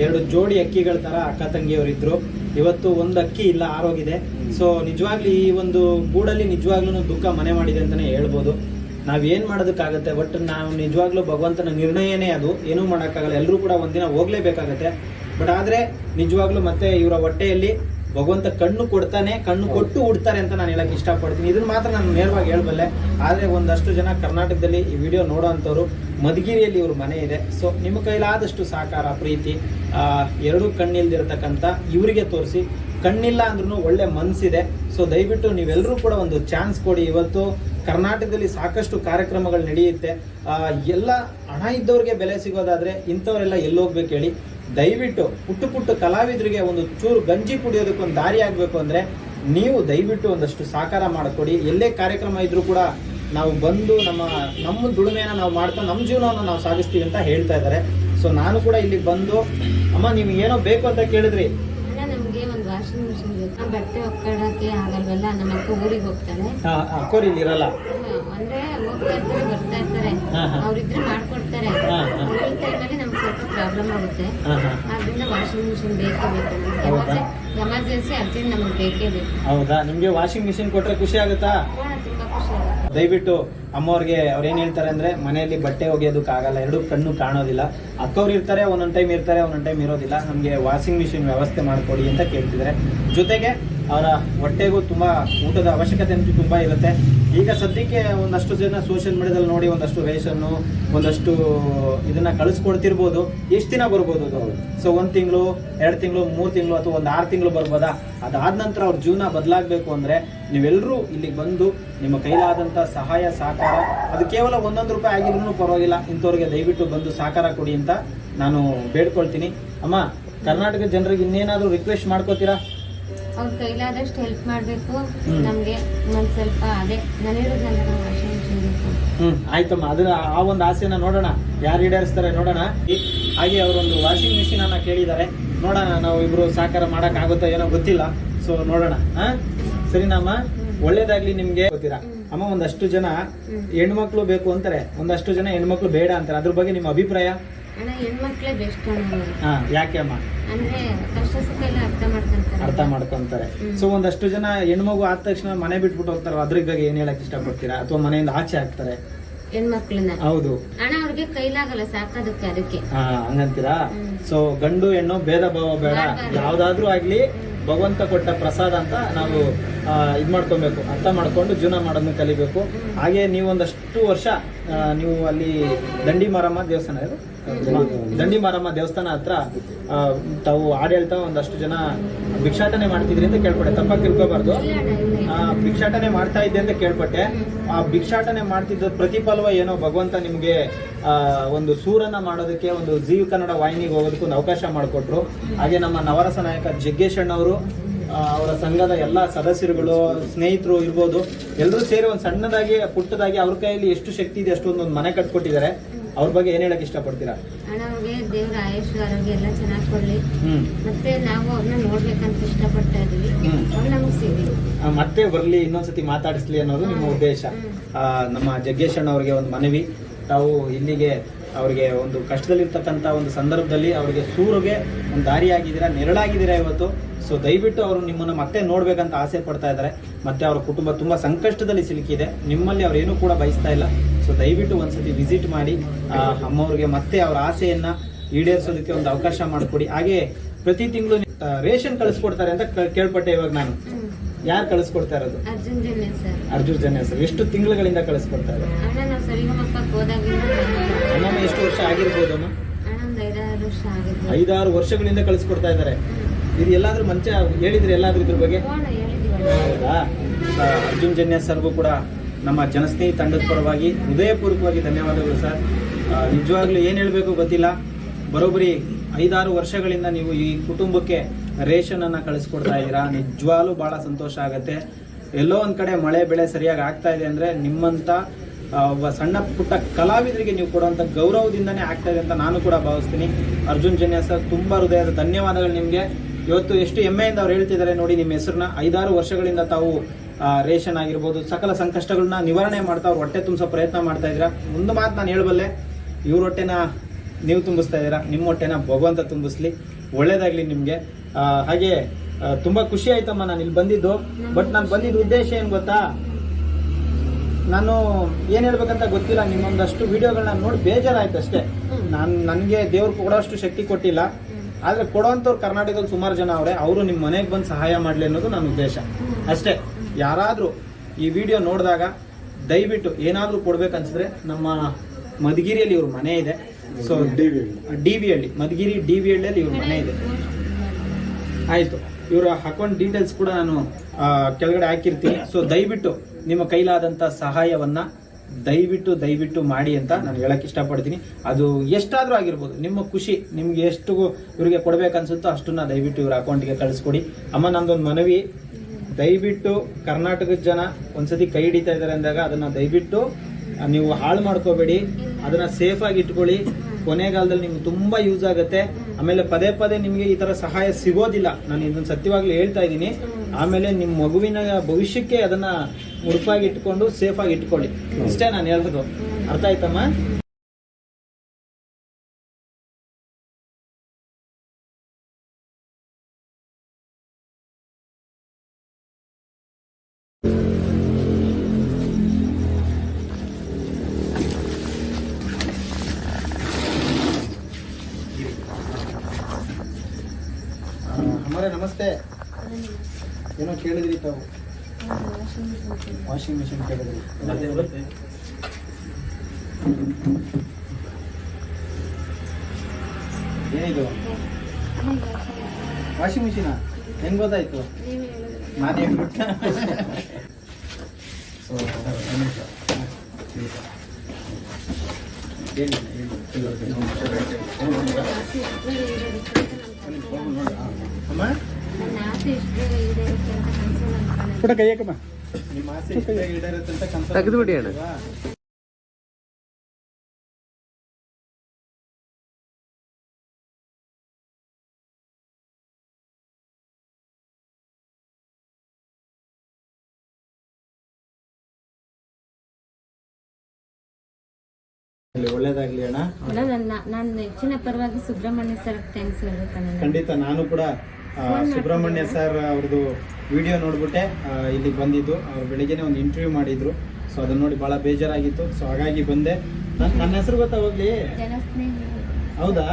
ಎರಡು ಜೋಡಿ ಅಕ್ಕಿಗಳ ತರ ಅಕ್ಕ ತಂಗಿಯವರಿದ್ರು. ಇವತ್ತು ಒಂದು ಅಕ್ಕಿ ಇಲ್ಲ ಆರೋಗಿದೆ ಸೊ ನಿಜವಾಗ್ಲಿ ಈ ಒಂದು ಗೂಡಲ್ಲಿ ನಿಜವಾಗ್ಲೂ ದುಃಖ ಮನೆ ಮಾಡಿದೆ ಅಂತಾನೆ ಹೇಳ್ಬೋದು. ನಾವ್ ಏನ್ ಮಾಡೋದಕ್ಕಾಗತ್ತೆ? ಬಟ್ ನಾವು ನಿಜವಾಗ್ಲೂ ಭಗವಂತನ ನಿರ್ಣಯನೇ ಅದು. ಏನೂ ಮಾಡೋಕ್ಕಾಗಲ್ಲ. ಎಲ್ಲರೂ ಕೂಡ ಒಂದಿನ ಹೋಗ್ಲೇಬೇಕಾಗತ್ತೆ. ಬಟ್ ಆದ್ರೆ ನಿಜವಾಗ್ಲೂ ಮತ್ತೆ ಇವರ ಹೊಟ್ಟೆಯಲ್ಲಿ ಭಗವಂತ ಕಣ್ಣು ಕೊಡ್ತಾನೆ ಕಣ್ಣು ಕೊಟ್ಟು ಉಡ್ತಾರೆ ಅಂತ ನಾನು ಹೇಳಕ್ ಇಷ್ಟಪಡ್ತೀನಿ. ಇದನ್ನ ಮಾತ್ರ ನಾನು ನೇರವಾಗಿ ಹೇಳ್ಬಲ್ಲೆ. ಆದ್ರೆ ಒಂದಷ್ಟು ಜನ ಕರ್ನಾಟಕದಲ್ಲಿ ಈ ವಿಡಿಯೋ ನೋಡೋ ಅಂಥವ್ರು ಮಧುಗಿರಿಯಲ್ಲಿ ಇವ್ರ ಮನೆ ಇದೆ. ಸೊ ನಿಮ್ಮ ಕೈಲಾದಷ್ಟು ಸಾಕಾರ ಪ್ರೀತಿ ಆ, ಎರಡೂ ಕಣ್ಣಿಲ್ದಿರತಕ್ಕಂಥ ಇವರಿಗೆ ತೋರಿಸಿ. ಕಣ್ಣಿಲ್ಲ ಅಂದ್ರೂ ಒಳ್ಳೆ ಮನ್ಸಿದೆ. ಸೊ ದಯವಿಟ್ಟು ನೀವೆಲ್ಲರೂ ಕೂಡ ಒಂದು ಚಾನ್ಸ್ ಕೊಡಿ. ಇವತ್ತು ಕರ್ನಾಟಕದಲ್ಲಿ ಸಾಕಷ್ಟು ಕಾರ್ಯಕ್ರಮಗಳು ನಡೆಯುತ್ತೆ. ಎಲ್ಲ ಹಣ ಇದ್ದವ್ರಿಗೆ ಬೆಲೆ ಸಿಗೋದಾದ್ರೆ ಇಂಥವರೆಲ್ಲ ಎಲ್ಲೋಗ್ಬೇಕು ಹೇಳಿ. ದಯವಿಟ್ಟು ಪುಟ್ಟ ಪುಟ್ಟ ಕಲಾವಿದರಿಗೆ ಒಂದು ಚೂರು ಗಂಜಿ ಕುಡಿಯೋದಕ್ಕೊಂದು ದಾರಿ ಆಗಬೇಕು ಅಂದರೆ ನೀವು ದಯವಿಟ್ಟು ಒಂದಷ್ಟು ಸಹಕಾರ ಮಾಡಿಕೊಡಿ. ಎಲ್ಲೇ ಕಾರ್ಯಕ್ರಮ ಇದ್ರೂ ಕೂಡ ನಾವು ಬಂದು ನಮ್ಮ ನಮ್ಮ ದುಡಿಮೆಯನ್ನು ನಾವು ಮಾಡ್ತಾ ನಮ್ಮ ಜೀವನವನ್ನು ನಾವು ಸಾಗಿಸ್ತೀವಿ ಅಂತ ಹೇಳ್ತಾ ಇದ್ದಾರೆ. ಸೊ ನಾನು ಕೂಡ ಇಲ್ಲಿ ಬಂದು ಅಮ್ಮ ನೀವು ಏನೋ ಬೇಕು ಅಂತ ಕೇಳಿದ್ರಿ? ನಮ್ಗೆ ಒಂದು ವಾಷಿಂಗ್ ಮಿಷಿನ್ ಬೇಕು. ಬಟ್ಟೆ ಒಕ್ಕಡಕ್ಕೆ ಆಗಲ್ವಲ್ಲ ನಮ್ಮ ಊರಿಗೆ ಅಕ್ಕೋರ್ ಇರಲ್ಲ. ಅಂದ್ರೆ ಹೋಗ್ತಾ ಇರ್ತಾರೆ ಬರ್ತಾ ಇರ್ತಾರೆ. ಅವ್ರಿದ್ರೆ ಮಾಡ್ಕೊಡ್ತಾರೆ. ಟೈಮಲ್ಲಿ ನಮ್ಗೆ ಸ್ವಲ್ಪ ಪ್ರಾಬ್ಲಮ್ ಆಗುತ್ತೆ. ಆದ್ರಿಂದ ವಾಷಿಂಗ್ ಮಿಷಿನ್ ಬೇಕೇ ಬೇಕು ಹೌದಾ? ನಮ್ಗೆ ಎಮರ್ಜೆನ್ಸಿ ಅರ್ಜೆಂಟ್ ನಮ್ಗೆ ಬೇಕೇ ಬೇಕು. ಹೌದಾ? ನಿಮ್ಗೆ ವಾಷಿಂಗ್ ಮಿಷಿನ್ ಕೊಟ್ರೆ ಖುಷಿ ಆಗುತ್ತಾ? ತುಂಬಾ ಖುಷಿ ಆಗುತ್ತೆ. ದಯವಿಟ್ಟು ಅಮ್ಮವ್ರಿಗೆ ಅವ್ರು ಏನ್ ಹೇಳ್ತಾರೆ ಅಂದ್ರೆ ಮನೆಯಲ್ಲಿ ಬಟ್ಟೆ ಒಗೆಯೋದಕ್ಕೆ ಆಗಲ್ಲ ಎರಡು ಕಣ್ಣು ಕಾಣೋದಿಲ್ಲ. ಅಕ್ಕವ್ರು ಇರ್ತಾರೆ ಒಂದೊಂದ್ ಟೈಮ್ ಇರ್ತಾರೆ ಒಂದೊಂದ್ ಟೈಮ್ ಇರೋದಿಲ್ಲ. ನಮ್ಗೆ ವಾಷಿಂಗ್ ಮಿಷಿನ್ ವ್ಯವಸ್ಥೆ ಮಾಡ್ಕೊಡಿ ಅಂತ ಕೇಳ್ತಿದ್ದಾರೆ. ಜೊತೆಗೆ ಅವರ ಹೊಟ್ಟೆಗೂ ತುಂಬಾ ಊಟದ ಅವಶ್ಯಕತೆ ಅಂತ ತುಂಬಾ ಇರುತ್ತೆ. ಈಗ ಸದ್ಯಕ್ಕೆ ಒಂದಷ್ಟು ಜನ ಸೋಷಿಯಲ್ ಮೀಡಿಯಾದಲ್ಲಿ ನೋಡಿ ಒಂದಷ್ಟು ರೇಷನ್ನು ಒಂದಷ್ಟು ಇದನ್ನ ಕಳಿಸ್ಕೊಡ್ತಿರ್ಬೋದು. ಎಷ್ಟು ದಿನ ಬರ್ಬೋದು ಅದು? ಸೊ ಒಂದ್ ತಿಂಗಳು, ಎರಡು ತಿಂಗಳು, ಮೂರು ತಿಂಗಳು ಅಥವಾ ಒಂದು ಆರು ತಿಂಗಳು ಬರ್ಬೋದಾ? ಅದಾದ ನಂತರ ಅವ್ರ ಜೀವನ ಬದಲಾಗಬೇಕು ಅಂದ್ರೆ ನೀವೆಲ್ಲರೂ ಇಲ್ಲಿಗೆ ಬಂದು ನಿಮ್ಮ ಕೈಲಾದಂತ ಸಹಾಯ, ಸಹಕಾರ, ಅದು ಕೇವಲ ಒಂದೊಂದು ರೂಪಾಯಿ ಆಗಿದ್ರು ಪರವಾಗಿಲ್ಲ. ಇಂಥವ್ರಿಗೆ ದಯವಿಟ್ಟು ಬಂದು ಸಹಕಾರ ಕೊಡಿ ಅಂತ ನಾನು ಬೇಡ್ಕೊಳ್ತೀನಿ. ಅಮ್ಮ ಕರ್ನಾಟಕ ಜನರಿಗೆ ಇನ್ನೇನಾದ್ರೂ ರಿಕ್ವೆಸ್ಟ್ ಮಾಡ್ಕೋತೀರಾ? ಅವ್ರ ಕೈಲಾದಷ್ಟು ಹೆಲ್ಪ್ ಮಾಡಬೇಕು. ಹ್ಮ್. ನಮ್ಗೆ ಒಂದ್ ಸ್ವಲ್ಪ ಅದೇ ನನಿರೋ ವಾಷಿಂಗ್ ಮಿಷಿನ್ ಹ್ಮ್ ಆಯ್ತಮ್ಮ. ಅದನ್ನ ಆ ಒಂದು ಆಸೆನ ನೋಡೋಣ. ಯಾರು ಈಡೇರಿಸ್ತಾರೆ ನೋಡೋಣ. ಹಾಗೆ ಅವರೊಂದು ವಾಷಿಂಗ್ ಮಿಷಿನ್ ಅನ್ನ ಕೇಳಿದ್ದಾರೆ. ನೋಡೋಣ ನಾವು ಇಬ್ರು ಸಹಕಾರ ಮಾಡಕ್ ಆಗುತ್ತೋ ಏನೋ ಗೊತ್ತಿಲ್ಲ. ಸೊ ನೋಡೋಣ. ಹಾ ಸರಿನಮ್ಮ? ಒಳ್ಳೇದಾಗ್ಲಿ ನಿಮ್ಗೆ. ಗೊತ್ತೀರಾ? ಅಮ್ಮ ಒಂದಷ್ಟು ಜನ ಹೆಣ್ಮಕ್ಳು ಬೇಕು ಅಂತಾರೆ. ಒಂದಷ್ಟು ಜನ ಹೆಣ್ಮಕ್ಳು ಬೇಡ ಅಂತಾರೆ. ಅದ್ರ ಬಗ್ಗೆ ನಿಮ್ಮ ಅಭಿಪ್ರಾಯ? ಅಣ್ಣ ಹೆಣ್ಮಕ್ಳೇ ಬೆಸ್ಟ್ ಅಣ್ಣ ಹಾ ಯಾಕೆ ಅಮ್ಮ? ಅಂದ್ರೆ ಕಷ್ಟ ಸುಖ ಎಲ್ಲ ಅರ್ಥ ಮಾಡ್ಕೊಂತಾರೆ. ಅರ್ಥ ಮಾಡ್ಕೊಂತಾರೆ. ಹ್ಮ್. ಸೊ ಒಂದಷ್ಟು ಜನ ಹೆಣ್ಮಗು ಆದ ತಕ್ಷಣ ಮನೆ ಬಿಟ್ಬಿಟ್ಟು ಹೋಗ್ತಾರೆ ಅದ್ರ ಬಗ್ಗೆ ಏನ್ ಹೇಳಕ್ ಇಷ್ಟಪಡ್ತೀರಾ? ಅಥವಾ ಮನೆಯಿಂದ ಆಚೆ ಹಾಕ್ತಾರೆ ಹೆಣ್ಮಕ್ಳನ್ನ. ಹೌದು. ಅಣ್ಣ ಅವ್ರಿಗೆ ಕೈಲಾಗಲ್ಲ ಸಾಕೋದಕ್ಕೆ ಅದಕ್ಕೆ ಹಾ ಹಂಗಂತೀರಾ. ಸೊ ಗಂಡು ಹೆಣ್ಣು ಭೇದ ಭಾವ ಬೇಡ. ಯಾವ್ದಾದ್ರೂ ಆಗ್ಲಿ ಭಗವಂತ ಕೊಟ್ಟ ಪ್ರಸಾದ ಅಂತ ನಾವು ಆ, ಇದ್ ಮಾಡ್ಕೊಬೇಕು ಅರ್ಥ ಮಾಡ್ಕೊಂಡು ಜೀವನ ಮಾಡೋದನ್ನ ಕಲಿಬೇಕು. ಹಾಗೆ ನೀವು ಒಂದಷ್ಟು ವರ್ಷ ನೀವು ಅಲ್ಲಿ ದಂಡಿ ಮಾರಮ್ಮ ದೇವಸ್ಥಾನ ಇದು? ದಂಡಿ ಮಾರಮ್ಮ ದೇವಸ್ಥಾನ ಹತ್ರ ಆ, ತಾವು ಆಡಳಿತ ಒಂದಷ್ಟು ಜನ ಭಿಕ್ಷಾಟನೆ ಮಾಡ್ತಿದ್ರಿ ಅಂತ ಕೇಳ್ಕೊಡಿ ತಪ್ಪಾಗಿ ತಿಳ್ಕೊಬಾರ್ದು. ಭಿಕ್ಷಾಟನೆ ಮಾಡ್ತಾ ಇದ್ದೆ ಅಂತ ಕೇಳ್ಪಟ್ಟೆ. ಆ ಭಿಕ್ಷಾಟನೆ ಮಾಡ್ತಿದ್ದ ಪ್ರತಿಫಲವ ಏನೋ ಭಗವಂತ ನಿಮ್ಗೆ ಒಂದು ಸೂರನ್ನ ಮಾಡೋದಕ್ಕೆ, ಒಂದು ಜೀವ ಕನ್ನಡ ವಾಹಿನಿಗೆ ಹೋಗೋದಕ್ಕೆ ಅವಕಾಶ ಮಾಡಿಕೊಟ್ರು. ಹಾಗೆ ನಮ್ಮ ನವರಸ ನಾಯಕ ಜಗ್ಗೇಶ್ ಅಣ್ಣವರು ಅವರ ಸಂಘದ ಎಲ್ಲ ಸದಸ್ಯರುಗಳು, ಸ್ನೇಹಿತರು ಇರ್ಬೋದು ಎಲ್ಲರೂ ಸೇರಿ ಒಂದು ಸಣ್ಣದಾಗಿ, ಪುಟ್ಟದಾಗಿ ಅವ್ರ ಕೈಯಲ್ಲಿ ಎಷ್ಟು ಶಕ್ತಿ ಇದೆ ಅಷ್ಟೊಂದೊಂದು ಮನೆ ಕಟ್ಕೊಟ್ಟಿದ್ದಾರೆ. ಅವ್ರ ಬಗ್ಗೆ ಏನ್ ಹೇಳಕ್ ಇಷ್ಟಪಡ್ತೀರಾ? ಅಣ್ಣ ಅವ್ರಿಗೆ ದೇವ್ರ ಆಯುಷ್ ಆರೋಗ್ಯ ಎಲ್ಲ ಚೆನ್ನಾಗಿ ಕೊಡ್ಲಿ. ಹ್ಮ್. ಮತ್ತೆ ನಾವು ಅವ್ರನ್ನ ನೋಡ್ಬೇಕಂತ ಇಷ್ಟಪಡ್ತಾ ಇದೀವಿ ಹ್ಮ್. ಅವ್ರು ನಮ್ಗೆ ಸಿಗ್ಲಿ ಆ, ಮತ್ತೆ ಬರ್ಲಿ ಇನ್ನೊಂದ್ಸತಿ ಮಾತಾಡಿಸ್ಲಿ ಅನ್ನೋದು ನಿಮ್ಮ ಉದ್ದೇಶ. ಆ, ನಮ್ಮ ಜಗ್ಗೇಶ್ ಅಣ್ಣ ಅವರಿಗೆ ಒಂದು ಮನವಿ. ತಾವು ಇಲ್ಲಿಗೆ ಅವರಿಗೆ ಒಂದು ಕಷ್ಟದಲ್ಲಿರ್ತಕ್ಕಂಥ ಒಂದು ಸಂದರ್ಭದಲ್ಲಿ ಅವರಿಗೆ ಸೂರಿಗೆ ಒಂದು ದಾರಿಯಾಗಿದ್ದೀರಾ, ನೆರಳಾಗಿದ್ದೀರಾ ಇವತ್ತು? ಸೊ ದಯವಿಟ್ಟು ಅವರು ನಿಮ್ಮನ್ನು ಮತ್ತೆ ನೋಡಬೇಕಂತ ಆಸೆ ಪಡ್ತಾ ಇದ್ದಾರೆ. ಮತ್ತೆ ಅವರ ಕುಟುಂಬ ತುಂಬ ಸಂಕಷ್ಟದಲ್ಲಿ ಸಿಲುಕಿದೆ. ನಿಮ್ಮಲ್ಲಿ ಅವ್ರು ಏನೂ ಕೂಡ ಬಯಸ್ತಾ ಇಲ್ಲ. ಸೊ ದಯವಿಟ್ಟು ಒಂದ್ಸತಿ ವಿಸಿಟ್ ಮಾಡಿ ಅಮ್ಮವ್ರಿಗೆ ಮತ್ತೆ ಅವರ ಆಸೆಯನ್ನು ಈಡೇರಿಸೋದಕ್ಕೆ ಒಂದು ಅವಕಾಶ ಮಾಡಿಕೊಡಿ. ಹಾಗೆ ಪ್ರತಿ ತಿಂಗಳು ರೇಷನ್ ಕಳಿಸ್ಕೊಡ್ತಾರೆ ಅಂತ ಕೇಳ್ಪಟ್ಟೆ ಇವಾಗ ನಾನು. ಯಾರು ಕಳಿಸ್ಕೊಡ್ತಾ ಇರೋದು? ಅರ್ಜುನ್ ಜನ್ಯ ಸರ್. ಅರ್ಜುನ್ ಜನ ಸರ್. ಎಷ್ಟು ತಿಂಗಳುಗಳಿಂದ ಕಳಿಸ್ಕೊಡ್ತಾ ಇದ್ದಾರೆ ಅಣ್ಣ ನಾವು ಸರಿಗಮಪ್ಪಕ್ಕೆ ಹೋದಾಗಿಂದ ಬಂದಿದ್ದೀವಿ. ಅಮ್ಮಮ್ಮ ಎಷ್ಟು ವರ್ಷ ಆಗಿರ್ಬೋದಮ್ಮ? ಅಣ್ಣ ಒಂದು ಐದಾರು ವರ್ಷ ಆಗಿದ್ದು ಐದಾರು ವರ್ಷಗಳಿಂದ ಕಳಿಸ್ಕೊಡ್ತಾ ಇದ್ದಾರೆ. ಇದು ಎಲ್ಲಾದ್ರೂ ಮಂಚ ಹೇಳಿದ್ರೆ ಎಲ್ಲಾದ್ರೂ ಇದ್ರ ಬಗ್ಗೆ? ಹೌದಾ? ಆ, ಅರ್ಜುನ್ ಜನ್ಯ ಸರ್ಗೂ ಕೂಡ ನಮ್ಮ ಜನಸ್ನೇಹಿ ತಂಡದ ಪರವಾಗಿ ಹೃದಯಪೂರ್ವಕವಾಗಿ ಧನ್ಯವಾದಗಳು ಸರ್. ಆ, ನಿಜವಾಗ್ಲೂ ಏನ್ ಹೇಳ್ಬೇಕು ಗೊತ್ತಿಲ್ಲ. ಬರೋಬ್ಬರಿ ಐದಾರು ವರ್ಷಗಳಿಂದ ನೀವು ಈ ಕುಟುಂಬಕ್ಕೆ ರೇಷನ್ ಅನ್ನ ಕಳಿಸ್ಕೊಡ್ತಾ ಇದ್ದೀರಾ? ನಿಜವಾಗ್ಲೂ ಬಹಳ ಸಂತೋಷ ಆಗತ್ತೆ. ಎಲ್ಲೋ ಒಂದ್ ಕಡೆ ಮಳೆ, ಬೆಳೆ ಸರಿಯಾಗಿ ಆಗ್ತಾ ಇದೆ ಅಂದ್ರೆ ನಿಮ್ಮಂತ ಒಬ್ಬ ಸಣ್ಣ ಪುಟ್ಟ ಕಲಾವಿದರಿಗೆ ನೀವು ಕೊಡುವಂತ ಗೌರವದಿಂದನೇ ಆಗ್ತಾ ಇದೆ ಅಂತ ನಾನು ಕೂಡ ಭಾವಿಸ್ತೀನಿ. ಅರ್ಜುನ್ ಜನ್ಯ ಸರ್, ತುಂಬಾ ಹೃದಯದ ಧನ್ಯವಾದಗಳು ನಿಮ್ಗೆ. ಇವತ್ತು ಎಷ್ಟು ಹೆಮ್ಮೆಯಿಂದ ಅವ್ರು ಹೇಳ್ತಿದ್ದಾರೆ ನೋಡಿ ನಿಮ್ಮ ಹೆಸರನ್ನ. ಐದಾರು ವರ್ಷಗಳಿಂದ ತಾವು ರೇಷನ್ ಆಗಿರ್ಬೋದು, ಸಕಲ ಸಂಕಷ್ಟಗಳನ್ನ ನಿವಾರಣೆ ಮಾಡ್ತಾ ಅವ್ರು ಹೊಟ್ಟೆ ತುಂಬಿಸೋ ಪ್ರಯತ್ನ ಮಾಡ್ತಾ ಇದ್ದೀರಾ? ಒಂದು ಮಾತು ನಾನು ಹೇಳಬಲ್ಲೆ, ಇವ್ರ ಹೊಟ್ಟೆನ ನೀವು ತುಂಬಿಸ್ತಾ ಇದ್ದೀರಾ? ನಿಮ್ಮ ಹೊಟ್ಟೆನ ಭಗವಂತ ತುಂಬಿಸ್ಲಿ. ಒಳ್ಳೇದಾಗ್ಲಿ ನಿಮ್ಗೆ. ಹಾಗೆ ತುಂಬಾ ಖುಷಿ ಆಯ್ತಮ್ಮ ನಾನು ಇಲ್ಲಿ ಬಂದಿದ್ದು. ಬಟ್ ನಾನು ಬಂದಿದ್ದ ಉದ್ದೇಶ ಏನ್ ಗೊತ್ತಾ? ನಾನು ಏನ್ ಹೇಳ್ಬೇಕಂತ ಗೊತ್ತಿಲ್ಲ, ನಿಮ್ಮೊಂದಷ್ಟು ವಿಡಿಯೋಗಳನ್ನ ನೋಡಿ ಬೇಜಾರಾಯ್ತು ಅಷ್ಟೇ. ನಾನು, ನನಗೆ ದೇವ್ರು ಕೊಡೋಷ್ಟು ಶಕ್ತಿ ಕೊಟ್ಟಿಲ್ಲ. ಆದ್ರೆ ಕೊಡೋಂಥವ್ರು ಕರ್ನಾಟಕದಲ್ಲಿ ಸುಮಾರು ಜನ ಅವರೇ, ಅವರು ನಿಮ್ಮ ಮನೆಗೆ ಬಂದು ಸಹಾಯ ಮಾಡ್ಲಿ ಅನ್ನೋದು ನನ್ನ ಉದ್ದೇಶ. ಅಷ್ಟೇ. ಯಾರಾದ್ರೂ ಈ ವಿಡಿಯೋ ನೋಡಿದಾಗ ದಯವಿಟ್ಟು ಏನಾದ್ರೂ ಕೊಡ್ಬೇಕನ್ಸಿದ್ರೆ ನಮ್ಮ ಮಧುಗಿರಿಯಲ್ಲಿ ಇವ್ರ ಮನೆ ಇದೆ. ಸೊ ಡಿ ಹಳ್ಳಿ ಮಧುಗಿರಿ ಡಿ ಹಳ್ಳಿಯಲ್ಲಿ ಇವ್ರ ಮನೆ ಇದೆ. ಆಯ್ತು, ಇವರ ಅಕೌಂಟ್ ಡೀಟೇಲ್ಸ್ ಕೂಡ ನಾನು ಕೆಳಗಡೆ ಹಾಕಿರ್ತೀನಿ. ಸೊ ದಯವಿಟ್ಟು ನಿಮ್ಮ ಕೈಲಾದಂತ ಸಹಾಯವನ್ನ ದಯವಿಟ್ಟು ದಯವಿಟ್ಟು ಮಾಡಿ ಅಂತ ನಾನು ಹೇಳಕ್ ಇಷ್ಟಪಡ್ತೀನಿ. ಅದು ಎಷ್ಟಾದ್ರೂ ಆಗಿರ್ಬೋದು, ನಿಮ್ಮ ಖುಷಿ, ನಿಮ್ಗೆ ಎಷ್ಟು ಇವರಿಗೆ ಕೊಡ್ಬೇಕನ್ಸುತ್ತೋ ಅಷ್ಟನ್ನ ದಯವಿಟ್ಟು ಇವ್ರ ಅಕೌಂಟ್ಗೆ ಕಳಿಸ್ಕೊಡಿ. ಅಮ್ಮ, ನಂದೊಂದು ಮನವಿ. ದಯವಿಟ್ಟು ಕರ್ನಾಟಕದ ಜನ ಒಂದ್ಸತಿ ಕೈ ಹಿಡಿತಾ ಇದಾರೆ ಅಂದಾಗ ಅದನ್ನ ದಯವಿಟ್ಟು ನೀವು ಹಾಳು ಮಾಡ್ಕೋಬೇಡಿ. ಅದನ್ನ ಸೇಫ್ ಆಗಿ ಇಟ್ಕೊಳ್ಳಿ. ಕೊನೆಗಾಲದಲ್ಲಿ ನಿಮ್ಗೆ ತುಂಬಾ ಯೂಸ್ ಆಗುತ್ತೆ. ಆಮೇಲೆ ಪದೇ ಪದೇ ನಿಮ್ಗೆ ಈ ತರ ಸಹಾಯ ಸಿಗೋದಿಲ್ಲ. ನಾನು ಇದನ್ನ ಸತ್ಯವಾಗ್ಲೂ ಹೇಳ್ತಾ ಇದ್ದೀನಿ. ಆಮೇಲೆ ನಿಮ್ ಮಗುವಿನ ಭವಿಷ್ಯಕ್ಕೆ ಅದನ್ನ ಮುಡುಪಾಗಿ ಇಟ್ಕೊಂಡು ಸೇಫ್ ಆಗಿ ಇಟ್ಕೊಳ್ಳಿ. ಇಷ್ಟೇ ನಾನು ಹೇಳೋದು ಅರ್ಥ ಆಯ್ತಮ್ಮ? ನಮಸ್ತೆ. ಏನೋ ಕೇಳಿದ್ರಿ ತಾವು. ವಾಷಿಂಗ್ ಮಿಷಿನ್ ಕೇಳಿದ್ರಿ. ಏನಿದು? ವಾಷಿಂಗ್ ಮಿಷಿನ ಹೆಂಗ್ ಗೊತ್ತಾಯ್ತು? ನಾನು ಹೇಳ್ಬಿಟ್ಟ. ಹೇಳಿ, ನನ್ನ ಆಸೆ ಈಡೇರುತ್ತೆ ಅಂತ ಅನ್ಕೊಂಡಿದ್ದೆ. ಪುಟ ಕೈ ಒಳ್ಳೇದಾಗ್ಲಿ ಅಣ್ಣ. ಅಲ್ಲ ನನ್ನ ನಾನು ನೆಚ್ಚಿನ ಪರವಾಗಿ ಸುಬ್ರಹ್ಮಣ್ಯ ಸರ್ ಥ್ಯಾಂಕ್ಸ್ ಖಂಡಿತ ನಾನು ಕೂಡ ಆ, ಸುಬ್ರಹ್ಮಣ್ಯ ಸರ್ ಅವ್ರದ್ದು ವಿಡಿಯೋ ನೋಡ್ಬಿಟ್ಟೆ ಆ, ಇಲ್ಲಿಗೆ ಬಂದಿದ್ದು. ಅವ್ರು ಬೆಳಿಗ್ಗೆನೆ ಒಂದು ಇಂಟರ್ವ್ಯೂ ಮಾಡಿದ್ರು. ಸೊ ಅದನ್ನ ನೋಡಿ ಬಹಳ ಬೇಜಾರಾಗಿತ್ತು. ಸೊ ಹಾಗಾಗಿ ಬಂದೆ. ನನ್- ನನ್ನ ಹೆಸರು ಗೊತ್ತಾ ಹೋಗ್ಲಿ? ಜನಸ್ನೇಹಿ. ಹೌದಾ?